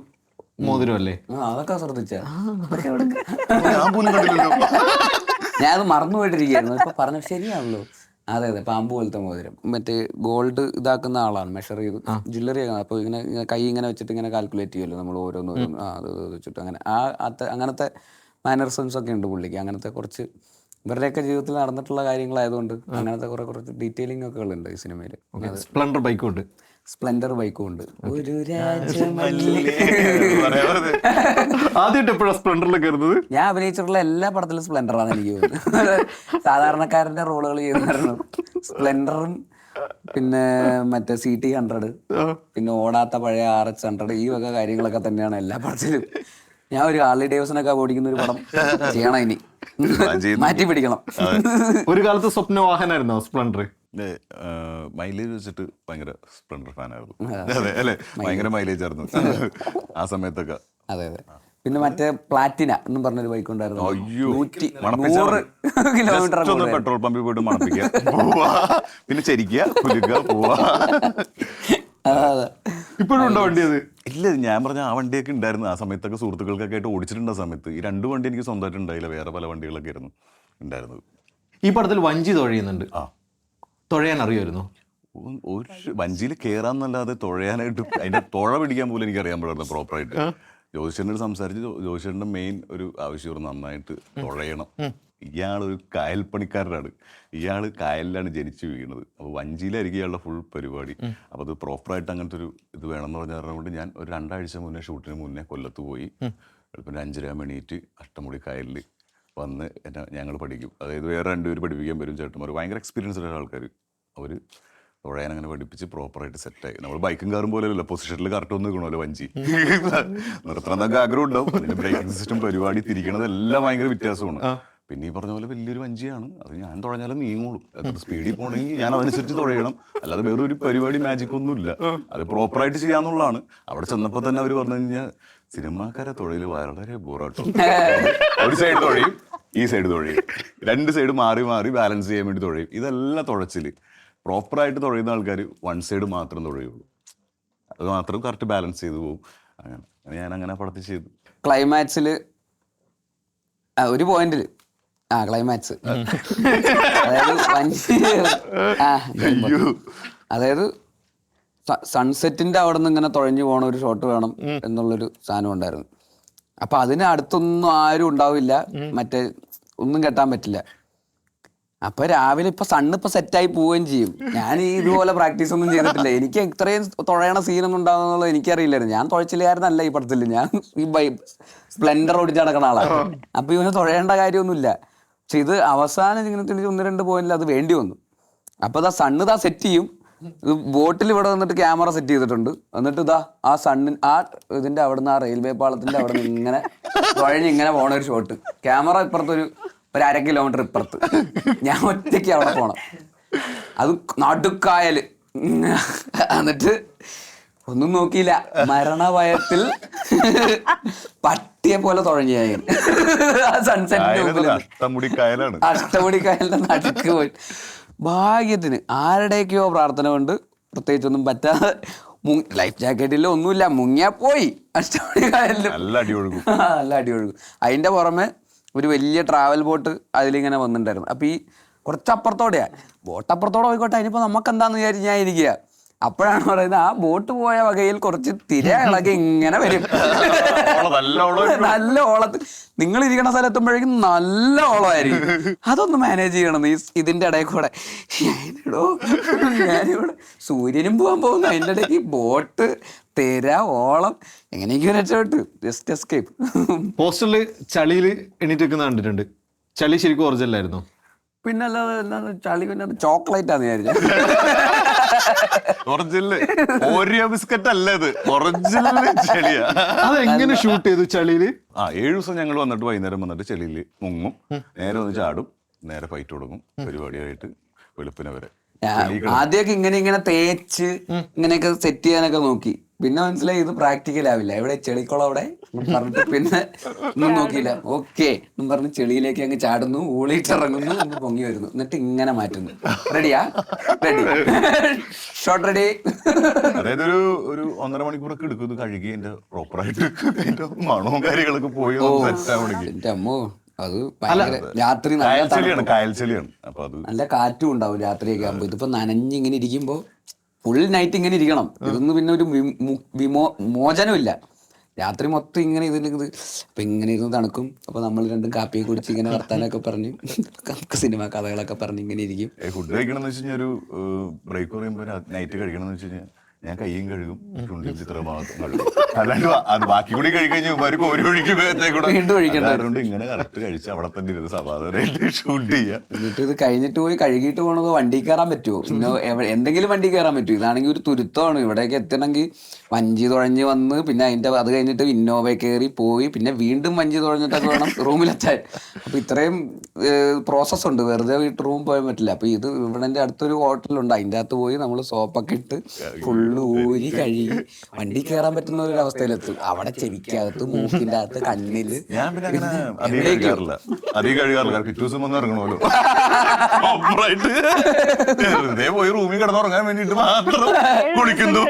മോതിരം അല്ലേ ആ. അതൊക്കെ ശ്രദ്ധിച്ച ഞാൻ പോലും കണ്ടില്ലല്ലോ. ഞാൻ അത് മറന്നു പോയിട്ടിരിക്കുന്നു ഇപ്പൊ പറഞ്ഞ ശരിയാണല്ലോ. അതെ അതെ. പാമ്പ് പോലത്തെ മോതിരം. മറ്റേ ഗോൾഡ് ഇതാക്കുന്ന ആളാണ്. മെഷർ ചെയ്ത് ജ്വല്ലറി അപ്പോൾ ഇങ്ങനെ ഇങ്ങനെ കൈ ഇങ്ങനെ വെച്ചിട്ട് ഇങ്ങനെ കാൽക്കുലേറ്റ് ചെയ്യുമല്ലോ നമ്മൾ ഓരോന്ന് ഓരോന്ന് ആ അത് വെച്ചിട്ട് അങ്ങനെ. ആ അത്ത അങ്ങനത്തെ മാനറിസംസ് ഒക്കെ ഉണ്ട് പുള്ളിക്ക്. അങ്ങനത്തെ കുറച്ച് ഇവരുടെയൊക്കെ ജീവിതത്തിൽ നടന്നിട്ടുള്ള കാര്യങ്ങളായതുകൊണ്ട് അങ്ങനത്തെ കുറെ കുറച്ച് ഡീറ്റെയിലിംഗ് ഒക്കെ ഉണ്ട് ഈ സിനിമയിൽ സ്പ്ലെൻഡർ ബൈക്കും ഉണ്ട്. സ്പ്ലെൻഡർ ബൈക്കും ഉണ്ട്. ഒരു ആദ്യമായിട്ട് എപ്പോഴാണ് സ്പ്ലെൻഡറിൽ കയറുന്നത്? ഞാൻ അഭിനയിച്ചിട്ടുള്ള എല്ലാ പടത്തിലും സ്പ്ലെൻഡറാണ് എനിക്ക് തോന്നുന്നത് [laughs] സാധാരണക്കാരന്റെ റോളുകൾ ചെയ്യുന്നതായിരുന്നു സ്പ്ലെൻഡറും പിന്നെ മറ്റേ സി ടി ഹൺഡ്രഡ് പിന്നെ ഓടാത്ത പഴയ ആർ എക്സ് ഹൺഡ്രഡ് ഈ വക കാര്യങ്ങളൊക്കെ തന്നെയാണ് എല്ലാ പടത്തിലും. ഞാൻ ഒരു ഹാർലി ഡേവിസനൊക്കെ ഓടിക്കുന്ന ഒരു പടം ചെയ്യണം ഇനി. മാറ്റി പിടിക്കണം. ഒരു കാലത്ത് സ്വപ്ന വാഹനമായിരുന്നോ സ്പ്ലെൻഡർ മൈലേജ് വെച്ചിട്ട് ഭയങ്കര സ്പ്ലെൻഡർ ഫാനായിരുന്നു അതെ അല്ലേ? ഭയങ്കര മൈലേജ് ആയിരുന്നു. [laughs] ആ സമയത്തൊക്കെ. അതെ അതെ. പിന്നെ മറ്റേ പ്ലാറ്റിന എന്നും പറഞ്ഞൊരു ബൈക്ക് ഉണ്ടായിരുന്നു. അയ്യോ. നൂറ്റി നൂറ്. കിലോമീറ്റർ പെട്രോൾ പമ്പിൽ പോയിട്ട് മണപ്പിക്കുക. പിന്നെ ചരിക്കുക കുലുക്കുക പോവാ. [laughs] ഇപ്പോഴും ഉണ്ടോ വണ്ടി അത്? ഇല്ല ഞാൻ പറഞ്ഞ ആ വണ്ടിയൊക്കെ ഉണ്ടായിരുന്നു. ആ സമയത്തൊക്കെ സുഹൃത്തുക്കൾക്കൊക്കെ ആയിട്ട് ഓടിച്ചിട്ടുണ്ട് ആ സമയത്ത്. ഈ രണ്ട് വണ്ടി എനിക്ക് സ്വന്തമായിട്ട് ഉണ്ടായില്ല. വേറെ പല വണ്ടികളൊക്കെ ആയിരുന്നു ഉണ്ടായിരുന്നത്. ഈ പടത്തിൽ വഞ്ചി തൊഴിയുന്നുണ്ട്. ആ. തുഴയാൻ അറിയുമായിരുന്നു? ഒരു വഞ്ചിയിൽ കയറാന്നല്ലാതെ തുഴയാനായിട്ട് അതിന്റെ തുഴ പിടിക്കാൻ പോലും എനിക്ക് അറിയാൻ പാടില്ല പ്രോപ്പറായിട്ട് ജോതിഷേട്ടനോട് സംസാരിച്ച് ജോ- മെയിൻ ഒരു ആവശ്യം നന്നായിട്ട് തുഴയണം. ഇയാളൊരു കായൽ പണിക്കാരനാണ് ഇയാൾ കായലിലാണ് ജനിച്ചു വീണത്. അപ്പോൾ വഞ്ചിയിലായിരിക്കും ഇയാളുടെ ഫുൾ പരിപാടി. അപ്പോൾ അത് പ്രോപ്പറായിട്ട് അങ്ങനത്തെ ഒരു ഇത് വേണമെന്ന് പറഞ്ഞ കാരണം കൊണ്ട് ഞാൻ ഒരു രണ്ടാഴ്ച മുന്നേ ഷൂട്ടിന് മുന്നേ കൊല്ലത്ത് പോയി. വെളുപ്പിന് അഞ്ചര മണിയിട്ട് അഷ്ടമുടി കായലിൽ വന്ന് എന്നെ ഞങ്ങൾ പഠിക്കും. അതായത് വേറെ രണ്ടുപേർ പഠിപ്പിക്കാൻ വരും ചേട്ടന്മാർ ഭയങ്കര എക്സ്പീരിയൻസ് ഉള്ള ആൾക്കാർ അവർ തുഴയാൻ അങ്ങനെ പഠിപ്പിച്ച് പ്രോപ്പറായിട്ട് സെറ്റായി നമ്മൾ ബൈക്കും കാറും പോലെയല്ലോ പൊസിഷനിൽ കറക്റ്റ് ഒന്ന് നിൽക്കണമല്ലോ വഞ്ചി. നിർത്തണം എന്നൊക്കെ ആഗ്രഹം ഉണ്ടാവും അതിന് ബ്രേക്കിംഗ് സിസ്റ്റം പരിപാടി തിരിക്കണതെല്ലാം ഭയങ്കര വ്യത്യാസമാണ്. പിന്നെ ഈ പറഞ്ഞ പോലെ വലിയൊരു വഞ്ചിയാണ്. അത് ഞാൻ തുഴഞ്ഞാലും നീങ്ങുള്ളൂ. സ്പീഡിൽ പോകണമെങ്കിൽ ഞാൻ അതനുസരിച്ച് തുഴയണം. അല്ലാതെ വേറെ ഒരു പരിപാടി മാജിക് ഒന്നുമില്ല അത് പ്രോപ്പറായിട്ട് ചെയ്യാന്നുള്ളതാണ്. അവിടെ ചെന്നപ്പോൾ തന്നെ അവർ പറഞ്ഞു കഴിഞ്ഞാൽ സിനിമാക്കാരെ തൊഴിൽ വളരെ ബോറാട്ടോ ഒരു സൈഡ് തുഴയും ഈ സൈഡ് തുഴയും. രണ്ട് സൈഡ് മാറി മാറി ബാലൻസ് ചെയ്യാൻ വേണ്ടി തുഴയും. ഇതെല്ലാം തുഴച്ചിൽ. പ്രോപ്പറായിട്ട് തുഴയുന്ന ആൾക്കാർ വൺ സൈഡ് മാത്രം തുഴയുള്ളൂ അത് മാത്രം കറക്റ്റ് ബാലൻസ് ചെയ്തു പോകും അങ്ങനെ അങ്ങനെ ഞാൻ അങ്ങനെ പടത്തിൽ ചെയ്തു. ക്ലൈമാക്സിൽ ഒരു പോയിന്റിൽ ആ ക്ലൈമാക്സ് അതായത് സൺസെറ്റിന്റെ അവിടെ നിന്ന് ഇങ്ങനെ തുഴഞ്ഞു പോണ ഒരു ഷോട്ട് വേണം എന്നുള്ളൊരു സാധനം ഉണ്ടായിരുന്നു. അപ്പൊ അതിന് അടുത്തൊന്നും ആരും ഉണ്ടാവില്ല. മറ്റേ ഒന്നും കെട്ടാൻ പറ്റില്ല. അപ്പൊ രാവിലെ ഇപ്പൊ സണ്ണ് ഇപ്പൊ സെറ്റായി പോവുകയും ചെയ്യും. ഞാൻ ഈ ഇതുപോലെ പ്രാക്ടീസ് ഒന്നും ചെയ്തിട്ടില്ല. എനിക്ക് ഇത്രയും തുഴയണ സീനൊന്നും ഉണ്ടാകുന്നുള്ളത് എനിക്കറിയില്ലായിരുന്നു. ഞാൻ തുഴച്ചിലുകാരനല്ല ഈ പടത്തിൽ. ഞാൻ ഈ ബൈ സ്പ്ലെൻഡർ ഓടിച്ച് നടക്കണ ആളാണ് അപ്പൊ ഇവന് തുഴയേണ്ട കാര്യമൊന്നുമില്ല. പക്ഷെ ഇത് അവസാനം ഇങ്ങനെ ഒന്ന് രണ്ട് പോയിന്റിൽ അത് വേണ്ടി വന്നു. അപ്പൊ ഇതാ സണ്ണ് ഇതാ സെറ്റ് ചെയ്യും. ബോട്ടിൽ ഇവിടെ വന്നിട്ട് ക്യാമറ സെറ്റ് ചെയ്തിട്ടുണ്ട്. എന്നിട്ട് ഇതാ ആ സണ്ണിൻ ആ ഇതിന്റെ അവിടുന്ന് ആ റെയിൽവേ പാളത്തിന്റെ അവിടെ നിന്ന് ഇങ്ങനെ തുഴഞ്ഞ് ഇങ്ങനെ പോണ ഒരു ഷോട്ട് ക്യാമറ ഇപ്പുറത്തൊരു ഒരു അര കിലോമീറ്റർ ഇപ്പുറത്ത്. ഞാൻ ഒറ്റയ്ക്ക് അവിടെ പോണം. അത് നടുക്കായൽ. എന്നിട്ട് ഒന്നും നോക്കിയില്ല. മരണഭയത്തിൽ പട്ടിയെ പോലെ തുഴഞ്ഞു ഞാൻ സൺസെറ്റിന്റെ അഷ്ടമുടിക്കായലിന്റെ നടുക്ക് പോയി. ഭാഗ്യത്തിന് ആരുടെയൊക്കെയോ പ്രാർത്ഥന കൊണ്ട് പ്രത്യേകിച്ചൊന്നും പറ്റാതെ ലൈഫ് ജാക്കറ്റിൽ ഒന്നുമില്ല. മുങ്ങിയാ പോയി. അഷ്ടമുടിക്കായലിൽ നല്ല അടി ഒഴുകും നല്ല അടി ഒഴുകും അതിന്റെ പുറമെ ഒരു വലിയ ട്രാവൽ ബോട്ട് അതിലിങ്ങനെ വന്നിട്ടുണ്ടായിരുന്നു. അപ്പോൾ ഈ കുറച്ചപ്പുറത്തോടെയാ. ബോട്ട് അപ്പുറത്തോടെ പോയിക്കോട്ടെ. അതിനിപ്പോ നമുക്ക് എന്താന്ന് വിചാരിച്ച് ഞാൻ ഇരിക്കുക അപ്പോഴാണ് പറയുന്നത് ആ ബോട്ട് പോയ വകയിൽ കുറച്ച് തിര ഇളകി ഇങ്ങനെ വരും. നല്ല ഓളം [laughs] നല്ല ഓളത്തിൽ നിങ്ങൾ ഇരിക്കുന്ന സ്ഥലത്തുമ്പോഴേക്കും നല്ല ഓളമായിരിക്കും. അതൊന്ന് മാനേജ് ചെയ്യണം. ഈ ഇതിന്റെ ഇടയിൽ കൂടെ. ഞാനിടോ ഞാനിവിടെ സൂര്യനും പോകാൻ പോകുന്നു. അതിന്റെ ഇടയ്ക്ക് ബോട്ട് തിര ഓളം എങ്ങനെയൊക്കെയോ രക്ഷപ്പെട്ടു. ജസ്റ്റ് എസ്കേപ്പ് പോസ്റ്ററിൽ ചളിയിൽ എണീറ്റ് വെക്കുന്ന കണ്ടിട്ടുണ്ട്. ചളി ശരിക്കും ഒറിജിനലായിരുന്നു പിന്നെ അല്ലാതെ ചളി പിന്നെ ചോക്ലേറ്റ് ആണ് വിചാരിച്ചു. [laughs] ഒറിജിനൽ. ഓരിയോ ബിസ്ക്കറ്റ് അല്ല ഇത്. ഒറിജിനൽ ചെളിയാ. അതെങ്ങനെ ഷൂട്ട് ചെയ്തു ചളിയിൽ ആ ഏഴു ദിവസം ഞങ്ങൾ വന്നിട്ട് വൈകുന്നേരം വന്നിട്ട് ചെളിയിൽ മുങ്ങും. നേരെ ഒന്ന് ചാടും. നേരെ ഫൈറ്റ് തുടങ്ങും പരിപാടിയായിട്ട് വെളുപ്പിനെ വരെ ആദ്യമൊക്കെ ഇങ്ങനെ ഇങ്ങനെ തേച്ച് ഇങ്ങനെയൊക്കെ സെറ്റ് ചെയ്യാനൊക്കെ നോക്കി. പിന്നെ മനസ്സിലായി ഇത് പ്രാക്ടിക്കൽ ആവില്ല. എവിടെ? ചെളിക്കുളം അവിടെ? പറഞ്ഞിട്ട് പിന്നെ ഒന്നും [laughs] നോക്കിയില്ല. ഓക്കെ എന്നും പറഞ്ഞ് ചെളിയിലേക്ക് അങ്ങ് ചാടുന്നു ഊളിയിട്ടിറങ്ങുന്നു അങ്ങ് പൊങ്ങി വരുന്നു. എന്നിട്ട് ഇങ്ങനെ മാറ്റുന്നു. റെഡിയാ റെഡി ഷോർട്ട് റെഡി അതായത് ഒരു ഒരു ഒന്നര മണിക്കൂറൊക്കെ എടുക്കും. ഇത് കഴുകി എന്റെ പ്രോപ്പറായിട്ട് എന്റെ മണവും കാര്യങ്ങളൊക്കെ പോയി എന്റെ അമ്മോ അത് രാത്രി നല്ല കായൽ. ചെളിയാണ് അപ്പൊ അത് നല്ല കാറ്റും ഉണ്ടാവും രാത്രിയൊക്കെ ആകുമ്പോ ഇതിപ്പോ നനഞ്ഞിങ്ങനെ ഇരിക്കുമ്പോൾ ഫുൾ നൈറ്റ് ഇങ്ങനെ ഇരിക്കണം. ഇതൊന്നും പിന്നെ ഒരു വിമോ മോചനമില്ല. രാത്രി മൊത്തം ഇങ്ങനെ ഇതിൽ ഇത്. അപ്പൊ ഇങ്ങനെ ഇരുന്ന് തണുക്കും. അപ്പൊ നമ്മൾ രണ്ടും കാപ്പിയെ കുടിച്ച് ഇങ്ങനെ വർത്താനൊക്കെ പറഞ്ഞ് സിനിമ കഥകളൊക്കെ പറഞ്ഞ് ഇങ്ങനെ ഇരിക്കും. ഫുഡ് കഴിക്കണം എന്ന് വെച്ച് കഴിഞ്ഞാൽ ഒരു ബ്രേക്ക് പറയുമ്പോൾ നൈറ്റ് കഴിക്കണം എന്ന് വെച്ച് കഴിഞ്ഞാൽ ഞാൻ കയ്യും കഴുകും. ചുണ്ടിൽ ചിത്ര ഭാഗത്തും കഴുകും. അല്ലാണ്ട് അത് ബാക്കി കൂടി കഴിക്കഴിഞ്ഞാൽ ഇവർക്ക് ഒരു ഒഴിക്ക്. അതുകൊണ്ട് ഇങ്ങനെ കറക്റ്റ് കഴിച്ച് അവിടെ തന്നെ ഇരുന്ന് സമാധാനമായിട്ട് ഷൂട്ട് ചെയ്യാം. എന്നിട്ട് ഇത് കഴിഞ്ഞിട്ട് പോയി കഴുകിയിട്ട് പോകണത് വണ്ടി കയറാൻ പറ്റുമോ? പിന്നെ എന്തെങ്കിലും വണ്ടി കയറാൻ പറ്റുമോ? ഇതാണെങ്കിൽ ഒരു തുരുത്തമാണ് ഇവിടേക്ക് എത്തണമെങ്കിൽ വഞ്ചി തുഴഞ്ഞ് വന്ന് പിന്നെ അതിന്റെ അത് കഴിഞ്ഞിട്ട് ഇന്നോവ കയറി പോയി. പിന്നെ വീണ്ടും വഞ്ചി തുഴഞ്ഞിട്ടൊക്കെ വേണം റൂമിലെത്താൻ. അപ്പൊ ഇത്രയും പ്രോസസ് ഉണ്ട്. വെറുതെ വീട്ട് റൂം പോയാൻ പറ്റില്ല. അപ്പൊ ഇത് ഇവിടെ അടുത്തൊരു ഹോട്ടലുണ്ട്. അതിന്റെ അകത്ത് പോയി നമ്മൾ സോപ്പൊക്കെ ഇട്ട് ഫുള്ള് ഊരി കഴുകി. വണ്ടി കയറാൻ പറ്റുന്ന ഒരു അവസ്ഥയിലെത്തും. അവിടെ ചെവിക്കകത്ത് മൂക്കിന്റെ അകത്ത് കണ്ണിൽ ഞാൻ പിന്നെ അങ്ങനെ അധികം കഴുകാറില്ല. അധികം കഴുകാറില്ല. കാരണം പിറ്റേ ദിവസം വന്ന് ഇറങ്ങണമല്ലോ. [laughs] പ്രോപ്പറായിട്ട് വെറുതെ പോയി റൂമിൽ കിടന്നുറങ്ങാൻ വേണ്ടിട്ട് മാത്രം കുളിക്കുന്നു.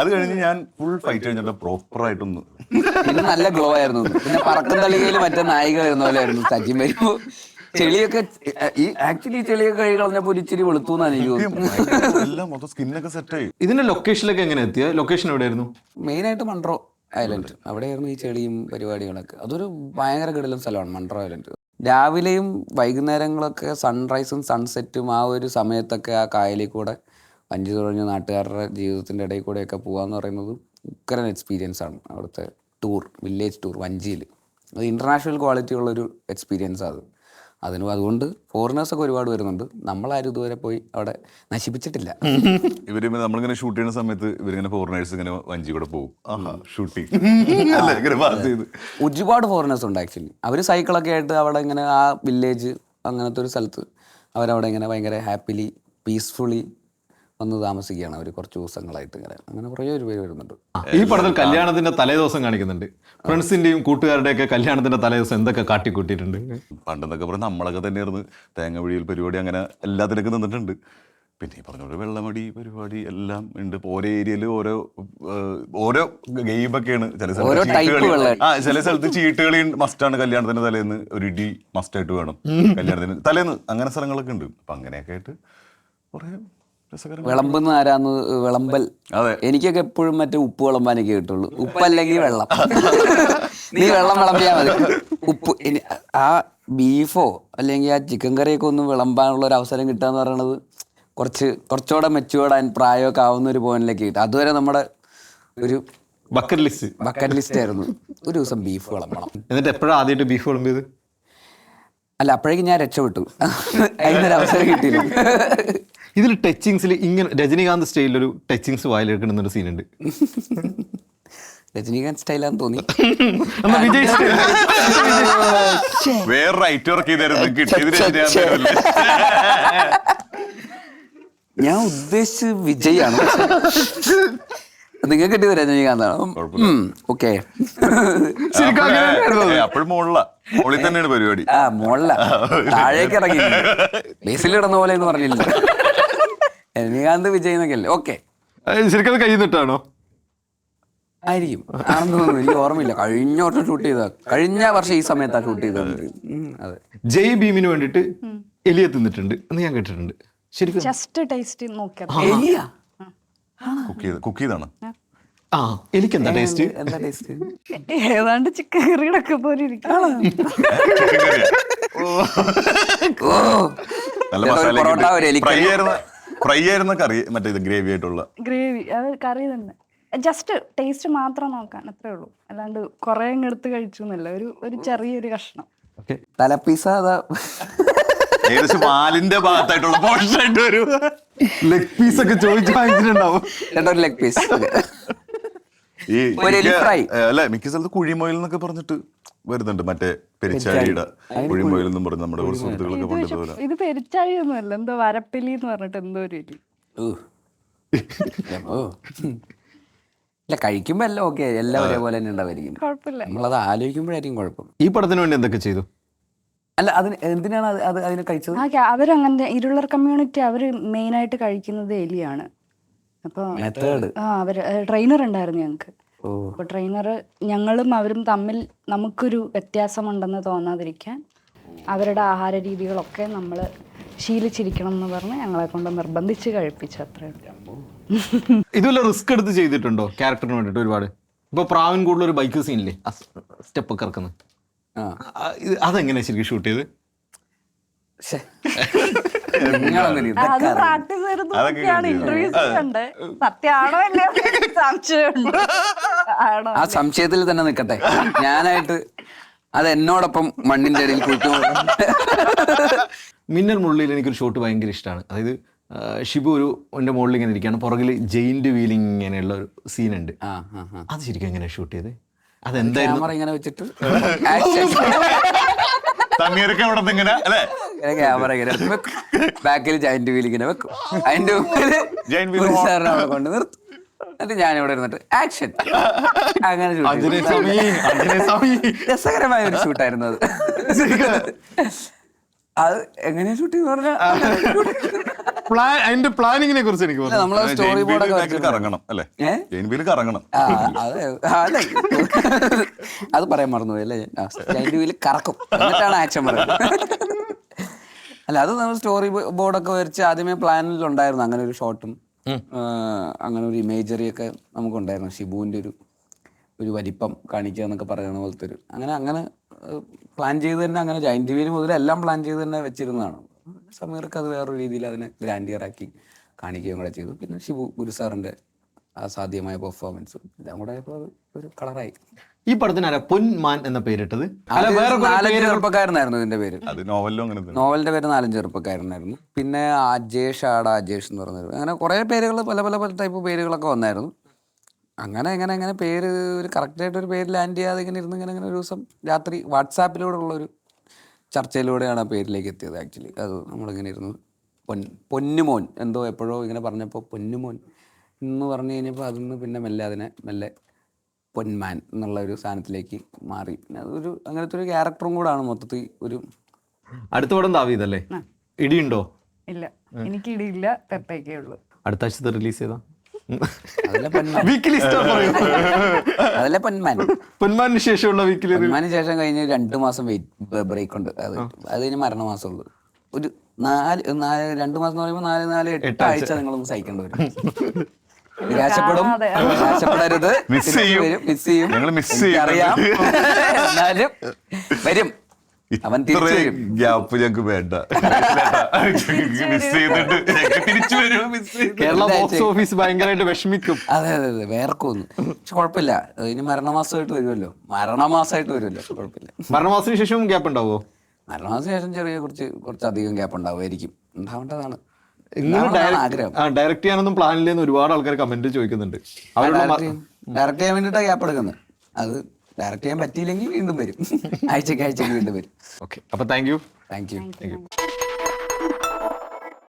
അത് കഴിഞ്ഞ് ഞാൻ ഫുൾ ഫൈറ്റ് കഴിഞ്ഞിട്ട് പ്രോപ്പറായിട്ടൊന്ന് പിന്നെ നല്ല ഗ്ലോ ആയിരുന്നു. പിന്നെ പറക്കും തളികയിൽ മറ്റേ നായിക വരുന്ന പോലെ ആയിരുന്നു. സജിൻ വരുമ്പോ ചെളിയൊക്കെ ഈ ആക്ച്വലി ചെളിയൊക്കെ കഴുകി കളഞ്ഞപ്പോ ഒരു ഇച്ചിരി വെളുത്തു എന്നാണ് എനിക്ക് തോന്നുന്നത്. എല്ലാം മൊത്തം സ്കിന്നൊക്കെ സെറ്റായി ഇതിന്റെ ലൊക്കേഷനിലൊക്കെ എങ്ങനെ എത്തിയ? ലൊക്കേഷൻ എവിടെയായിരുന്നു? മെയിനായിട്ട് മൺട്രോ ഐലൻഡ് അവിടെയായിരുന്നു ഈ ചെളിയും പരിപാടികളൊക്കെ. അതൊരു ഭയങ്കര കിടലും സ്ഥലമാണ് മൺട്രോ ഐലൻഡ് രാവിലെയും വൈകുന്നേരങ്ങളൊക്കെ സൺറൈസും സൺസെറ്റും ആ ഒരു സമയത്തൊക്കെ ആ കായലിൽ കൂടെ വഞ്ചി തുഴഞ്ഞ നാട്ടുകാരുടെ ജീവിതത്തിന്റെ ഇടയിൽ കൂടെയൊക്കെ പോകാന്ന് പറയുന്നത് ഉക്കരൻ എക്സ്പീരിയൻസ് ആണ് അവിടുത്തെ ടൂർ വില്ലേജ് ടൂർ വഞ്ചിയിൽ. അത് ഇന്റർനാഷണൽ ക്വാളിറ്റി ഉള്ളൊരു എക്സ്പീരിയൻസ് അത്. അതിന് അതുകൊണ്ട് ഫോറിനേഴ്സൊക്കെ ഒരുപാട് വരുന്നുണ്ട്. നമ്മളാരും ഇതുവരെ പോയി അവിടെ നശിപ്പിച്ചിട്ടില്ല. ഇവർ നമ്മളിങ്ങനെ ഷൂട്ട് ചെയ്യുന്ന സമയത്ത് ഇവരിങ്ങനെ ഫോറിനേഴ്സ് ഇങ്ങനെ വഞ്ചി കൂടെ പോകും ഷൂട്ടിങ് ഒരുപാട് ഫോറിനേഴ്സ് ഉണ്ട് ആക്ച്വലി അവർ സൈക്കിളൊക്കെ ആയിട്ട് അവിടെ ഇങ്ങനെ ആ വില്ലേജ് അങ്ങനത്തെ ഒരു സ്ഥലത്ത് അവരവിടെ ഇങ്ങനെ ഭയങ്കര ഹാപ്പിലി പീസ്ഫുള്ളി വന്ന് താമസിക്കുകയാണ് അവർ കുറച്ച് ദിവസങ്ങളായിട്ട് ഇങ്ങനെ. അങ്ങനെ കുറേ ഒരു പേര് വരുന്നുണ്ട്. ഈ പടത്തിൽ കല്യാണത്തിന്റെ തലേദിവസം കാണിക്കുന്നുണ്ട്. ഫ്രണ്ട്സിന്റെയും കൂട്ടുകാരുടെയൊക്കെ കല്യാണത്തിന്റെ തലേദിവസം എന്തൊക്കെ കാട്ടിക്കൂട്ടിയിട്ടുണ്ട്? പണ്ടെന്നൊക്കെ പറഞ്ഞാൽ നമ്മളൊക്കെ തന്നെയായിരുന്നു. തേങ്ങ വഴിയിൽ പരിപാടി അങ്ങനെ എല്ലാത്തിനൊക്കെ നിന്നിട്ടുണ്ട്. പിന്നെ ഈ പറഞ്ഞ പോലെ വെള്ളമടി പരിപാടി എല്ലാം ഉണ്ട്. ഇപ്പൊ ഓരോ ഏരിയയിൽ ഓരോ ഓരോ ഗെയിമൊക്കെയാണ്. ചില സ്ഥലത്ത് ആ ചില സ്ഥലത്ത് ചീട്ടുകളി മസ്റ്റാണ് കല്യാണത്തിന്റെ തലേന്ന്. ഒരു ഇടി മസ്റ്റായിട്ട് വേണം [laughs] കല്യാണത്തിന്. തലേന്ന് അങ്ങനെ സ്ഥലങ്ങളൊക്കെ ഉണ്ട്. അപ്പൊ അങ്ങനെയൊക്കെ ആയിട്ട് കുറേ വിളമ്പുന്ന ആരാന്ന് വിളമ്പൽ. എനിക്കൊക്കെ എപ്പോഴും മറ്റേ ഉപ്പ് വിളമ്പാനൊക്കെ കിട്ടുള്ളൂ. ഉപ്പല്ലെങ്കിൽ വെള്ളം. നീ വെള്ളം വിളമ്പിയാൽ മതി. ഉപ്പ് ഇനി ആ ബീഫോ അല്ലെങ്കിൽ ആ ചിക്കൻ കറിയൊക്കെ ഒന്ന് വിളമ്പാനുള്ള ഒരു അവസരം കിട്ടുക എന്ന് പറയണത് കുറച്ച് കുറച്ചുകൂടെ മെച്ചുവേർഡ് ആൻഡ് പ്രായമൊക്കെ ആവുന്ന ഒരു പോയിന്റിലേക്ക് കിട്ടും. അതുവരെ നമ്മുടെ ഒരു ബക്കറ്റ് ലിസ്റ്റ് ബക്കറ്റ് ലിസ്റ്റ് ആയിരുന്നു. ഒരു ദിവസം ബീഫ് വിളമ്പണം. എന്നിട്ട് എപ്പോഴാണ് ആദ്യമായിട്ട് ബീഫ് വിളമ്പിയത്? അല്ല അപ്പോഴേക്കും ഞാൻ രക്ഷപ്പെട്ടു. അതിനൊരു അവസരം കിട്ടിയില്ല. ഇതിൽ ടച്ചിങ്സിൽ ഇങ്ങനെ രജനീകാന്ത് സ്റ്റൈലിലൊരു ടച്ചിങ്സ് വായിലെടുക്കണമെന്നൊരു ഒരു സീനുണ്ട്. രജനീകാന്ത് സ്റ്റൈലാന്ന് തോന്നി. വേറെ റൈറ്റ് വർക്ക് ചെയ്തായിരുന്നു കിട്ടിയത്. ഞാൻ ഉദ്ദേശിച്ച് വിജയാണ്. നിങ്ങൾക്ക് കിട്ടിയത് രജനീകാന്താണ് ഓക്കെ. അപ്പോഴും മുകളില മുകളിൽ തന്നെയാണ് പരിപാടി. ആ മോളില. താഴേക്ക് ഇറങ്ങി. ബേസിൽ കിടന്ന പോലെ എന്ന് പറഞ്ഞില്ല. രജനീകാന്ത് വിജയ് എന്നൊക്കെ അല്ലേ ഓക്കെ ശരിക്കും അത് കൈ നിട്ടാണോ ആയിരിക്കും. ആണെന്ന് തോന്നുന്നു. എനിക്ക് ഓർമ്മയില്ല. കഴിഞ്ഞ വർഷം ഷൂട്ട് ചെയ്ത കഴിഞ്ഞ വർഷം ഈ സമയത്താണ് ഷൂട്ട് ചെയ്തത്. അതെ. ജയ് ഭീമിന് വേണ്ടിട്ട് എലിയെ തിന്നിട്ടുണ്ട്. എന്ന് ഞാൻ കേട്ടിട്ടുണ്ട്. ശരിക്കും ജസ്റ്റ് ടേസ്റ്റ് നോക്കിയാ എലിയാ? കുക്ക് ചെയ്ത് കുക്ക് ചെയ്താണ് ആ. എനിക്ക് എന്താ ടേസ്റ്റ്? എന്താ ടേസ്റ്റ്? ഏതാണ്ട് ചിക്കൻ കറികളൊക്കെ പോലെ ഇരിക്കും ഓ. നല്ല മസാല പൊറോട്ട ഒരു എലിക്കറി. ഫ്രൈ ആയിരുന്ന ഫ്രൈ ആയിരുന്ന കറി മറ്റേ ഇത് ഗ്രേവി ആയിട്ടുള്ള. ഗ്രേവി. അത് കറി തന്നെ. ജസ്റ്റ് ടേസ്റ്റ് മാത്രം നോക്കാൻ അത്രേ ഉള്ളൂ. അല്ലാണ്ട് കുറെ അങ്ങ് എടുത്ത് കഴിച്ചു എന്നല്ല. ഒരു ഒരു ചെറിയൊരു കഷ്ണം. ഓക്കെ. തലപ്പീസ അതാ ഏകദേശം വാലിന്റെ ഭാഗത്തായിട്ടുള്ള പോർഷൻ ആയിട്ട് വരും. ലെഗ് പീസ് ഒക്കെ ചോദിച്ചു വാങ്ങിച്ചിട്ടുണ്ടാവും. ചേട്ടാ ലെഗ് പീസ് ഈ ഒരു. അല്ല മിക്ക സ്ഥലത്ത് കുഴിമൊയിൽ എന്നൊക്കെ പറഞ്ഞിട്ട് വരുന്നുണ്ട്. മറ്റേ പെരിച്ചാഴിയുടെ കുഴിമൊയിൽ എന്നും പറഞ്ഞ് നമ്മുടെ കുറച്ച് സുഹൃത്തുക്കളൊക്കെ കൊണ്ടുപോലെ ഇത് പെരിച്ചാഴി ഒന്നുമല്ല എന്തോ വരപ്പിലി എന്ന് പറഞ്ഞിട്ട് എന്തോ ഒരു എലി. ഓ. ഇല്ല കഴിക്കുമ്പോ എല്ലാം ഓക്കെ എല്ലാം ഒരേപോലെ തന്നെ ഉണ്ടാവായിരിക്കും കുഴപ്പമില്ല. നമ്മളത് ആലോചിക്കുമ്പോഴായിരിക്കും കുഴപ്പം. ഈ പടത്തിന് വേണ്ടി എന്തൊക്കെ ചെയ്തു? അല്ല അതിന് എന്തിനാണ് അത് അത് അതിനെ കഴിച്ചത്? അവരങ്ങനെ ഇരുളർ കമ്മ്യൂണിറ്റി അവർ മെയിനായിട്ട് കഴിക്കുന്നത് എലിയാണ്. അപ്പോൾ മെത്തേഡ് ആ അവർ ട്രെയിനർ ഉണ്ടായിരുന്നു ഞങ്ങൾക്ക് ഓ. അപ്പോൾ ട്രെയിനർ ഞങ്ങളും അവരും തമ്മിൽ നമുക്കൊരു വ്യത്യാസമുണ്ടെന്ന് തോന്നാതിരിക്കാൻ അവരുടെ ആഹാര രീതികളൊക്കെ നമ്മൾ ശീലിച്ചിരിക്കണം എന്ന് പറഞ്ഞ് ഞങ്ങളെ കൊണ്ട് നിർബന്ധിച്ച് കഴിപ്പിച്ചു അത്രേ ഇതുവല്ല റിസ്ക് എടുത്ത് ചെയ്തിട്ടുണ്ടോ? ക്യാരക്ടറിന് വേണ്ടിയിട്ട് ഒരുപാട്. ഇപ്പൊ പ്രാവിൻ കൂടുതൽ ഒരു ബൈക്ക് സീനില്ലേ സ്റ്റെപ്പ് ഒക്കെ അതെങ്ങനെയാ ശരിക്കും ഷൂട്ട് ചെയ്ത്? ആ, സംശയത്തിൽ തന്നെ നിക്കട്ടെ ഞാനായിട്ട് അത് എന്നോടൊപ്പം മണ്ണിന്റെ ഇടയിൽ കൂട്ടു. മിന്നൽ മുള്ളിൽ എനിക്കൊരു ഷോട്ട് ഭയങ്കര ഇഷ്ടമാണ്. അതായത് ഷിബു ഒരു എന്റെ മുകളിൽ ഇങ്ങനെ ഇരിക്കുകയാണ്. പുറകിൽ ജെയിന്റ് വീലിംഗ് ഇങ്ങനെയുള്ള ഒരു സീനുണ്ട് ആ ആ ആ. അത് ശരിക്കും എങ്ങനെ ഷൂട്ട് ചെയ്ത്? അതെന്തായിരുന്നു ക്യാമറ ഇങ്ങനെ വെച്ചിട്ട് തണ്ണീരൊക്കെ നിന്ന് ഇങ്ങനെ അല്ലേ? ക്യാമറ ഇങ്ങനെ വെക്കും. ബാക്കിൽ ജയന്റ് വീൽ ഇങ്ങനെ വെക്കും. അതിന്റെ Giant wheel പുരുഷാരനെ അവിടെ കൊണ്ട് നിർത്തും. എന്നിട്ട് ഞാൻ ഇവിടെ ഇരുന്നിട്ട് ആക്ഷൻ അങ്ങനെ shoot ചെയ്തു. രസകരമായ ഒരു ഷൂട്ടായിരുന്നു അത്. അത് എങ്ങനെയാ ഷൂട്ട് ചെയ്തെന്ന് പറഞ്ഞാൽ പ്ലാൻ അതിന്റെ പ്ലാനിങ്ങിനെ കുറിച്ച് എനിക്ക് പറഞ്ഞു നമ്മളെ സ്റ്റോറി ബോർഡൊക്കെ കറങ്ങണം അല്ലേ? കറങ്ങണം. അതെ അതെ. അത് പറയാൻ മറന്നുപോയി അല്ലേ? ജയന്റ് വീൽ കറക്കും. എന്നിട്ടാണ് ആക്ഷൻ പറയുന്നത്. അല്ല അത് നമ്മൾ സ്റ്റോറി ബോർഡൊക്കെ വരച്ച് ആദ്യമേ പ്ലാനിലുണ്ടായിരുന്നു അങ്ങനെ ഒരു ഷോട്ടും അങ്ങനെ ഒരു ഇമേജറി ഒക്കെ നമുക്കുണ്ടായിരുന്നു. ഷിബുവിന്റെ ഒരു ഒരു വലിപ്പം കാണിക്കുക എന്നൊക്കെ പറയുന്ന പോലത്തെ ഒരു അങ്ങനെ അങ്ങനെ പ്ലാൻ ചെയ്ത് തന്നെ അങ്ങനെ ജൈന്റ് വീൽ മുതൽ എല്ലാം പ്ലാൻ ചെയ്ത് തന്നെ വെച്ചിരുന്നതാണ്. സമീർക്ക് അത് വേറൊരു രീതിയിൽ അതിനെ ഗ്രാൻഡിയർ ആക്കി കാണിക്കുകയും കൂടെ ചെയ്തു. പിന്നെ ഷിബു ഗുരു സാറിന്റെ അസാധ്യമായ പെർഫോമൻസും എല്ലാം കൂടെ ആയപ്പോൾ അത് ഒരു കളറായി. ഈ പടത്തിന് ആരാ? പൊന്മാൻ എന്ന പേരിട്ടത്? അല്ല വേറെ കുറെ നാലഞ്ച് ചെറുപ്പക്കാരനായിരുന്നു ഇതിന്റെ പേര്. അങ്ങനെ നോവലിന്റെ പേര് നാലഞ്ച് ചെറുപ്പക്കാരനായിരുന്നു. പിന്നെ അജേഷ് ആട അജേഷ് എന്ന് പറഞ്ഞത് അങ്ങനെ കുറെ പേരുകൾ പല പല പല ടൈപ്പ് പേരുകളൊക്കെ വന്നായിരുന്നു. അങ്ങനെ എങ്ങനെ എങ്ങനെ പേര് ഒരു കറക്റ്റായിട്ട് ഒരു പേര് ലാൻഡ് ചെയ്യാതെ ഇങ്ങനെ ഇരുന്ന് ഇങ്ങനെ ഇങ്ങനെ ഒരു ദിവസം രാത്രി വാട്സാപ്പിലൂടെ ഉള്ളൊരു ചർച്ചയിലൂടെയാണ് ആ പേരിലേക്ക് എത്തിയത് ആക്ച്വലി അത് നമ്മളിങ്ങനെ ഇരുന്നു പൊൻ പൊന്നുമോൻ എന്തോ എപ്പോഴോ ഇങ്ങനെ പറഞ്ഞപ്പോൾ പൊന്നുമോൻ എന്ന് പറഞ്ഞു കഴിഞ്ഞപ്പോൾ അതിൽ പിന്നെ മെല്ലെ അതിനെ മെല്ലെ പൊന്മാൻ എന്നുള്ള ഒരു സാധനത്തിലേക്ക് മാറി. പിന്നെ അതൊരു അങ്ങനത്തെ ഒരു ക്യാരക്ടറും കൂടാണ് മൊത്തത്തിൽ ഒരു അടുത്ത പടം ഇതല്ലേ ഇടിയുണ്ടോ? ഇല്ല. എനിക്ക് ഇടിയില്ല പെപ്പയ്ക്കേ ഉള്ളൂ. അടുത്ത ആഴ്ച റിലീസ് ചെയ്താ വീക്കിലി സ്റ്റാർ പറയൂ അതല്ലേ പൊന്മാൻ. പൊന്മാനിന് ശേഷമുള്ള വീക്കിലി പൊന്മാന് ശേഷം കഴിഞ്ഞ് രണ്ട് മാസം വെയിറ്റ് ബ്രേക്ക് ഉണ്ട്. അത് അത് കഴിഞ്ഞ് മരണമാസമുള്ളൂ. ഒരു നാല് നാല് രണ്ട് മാസം എന്ന് പറയുമ്പോൾ നാല് നാല് എട്ട് ആഴ്ച. നിങ്ങളൊന്ന് സഹിക്കേണ്ടി വരും. നിരാശപ്പെടും. നിരാശപ്പെടരുത്. ചെയ്യും. മിസ് ചെയ്യും. miss ചെയ്യും. അറിയാം എന്നാലും വരും. അവൻ ഗ്യാപ്പ് ഞങ്ങൾക്ക് വേണ്ട. മിസ് ചെയ്തിട്ട് തിരിച്ചു വരും കേരള ബോക്സ് ഓഫീസ് ഭയങ്കരമായിട്ട് വിഷമിക്കും. അതെ അതെ അതെ. വേർക്കൊന്നു. പക്ഷെ കുഴപ്പമില്ല. ഇനി മരണമാസമായിട്ട് വരുമല്ലോ. മരണമാസമായിട്ട് വരുമല്ലോ. കുഴപ്പമില്ല. മരണമാസത്തിന് ശേഷം ഗ്യാപ്പ് ഉണ്ടാവോ മരണമാസത്തിന് ശേഷം ചെറിയ കുറച്ച് കുറച്ചധികം ഗ്യാപ്പ് ഉണ്ടാവുമായിരിക്കും. ഉണ്ടാവേണ്ടതാണ്. ഡയറക്റ്റ് ചെയ്യാനൊന്നും പ്ലാനില്ലെന്ന് ഒരുപാട് ആൾക്കാർ കമന്റ് ചോദിക്കുന്നുണ്ട്. ഡയറക്റ്റ് ചെയ്യാൻ വേണ്ടിയിട്ടാണ് ഗ്യാപ്പ് എടുക്കുന്നത്. അത് ഡയറക്റ്റ് ചെയ്യാൻ പറ്റിയില്ലെങ്കിൽ വീണ്ടും വരും. ആഴ്ചക്ക് ആഴ്ചക്ക് വീണ്ടും വരും. ഓക്കെ അപ്പൊ thank you thank you thank you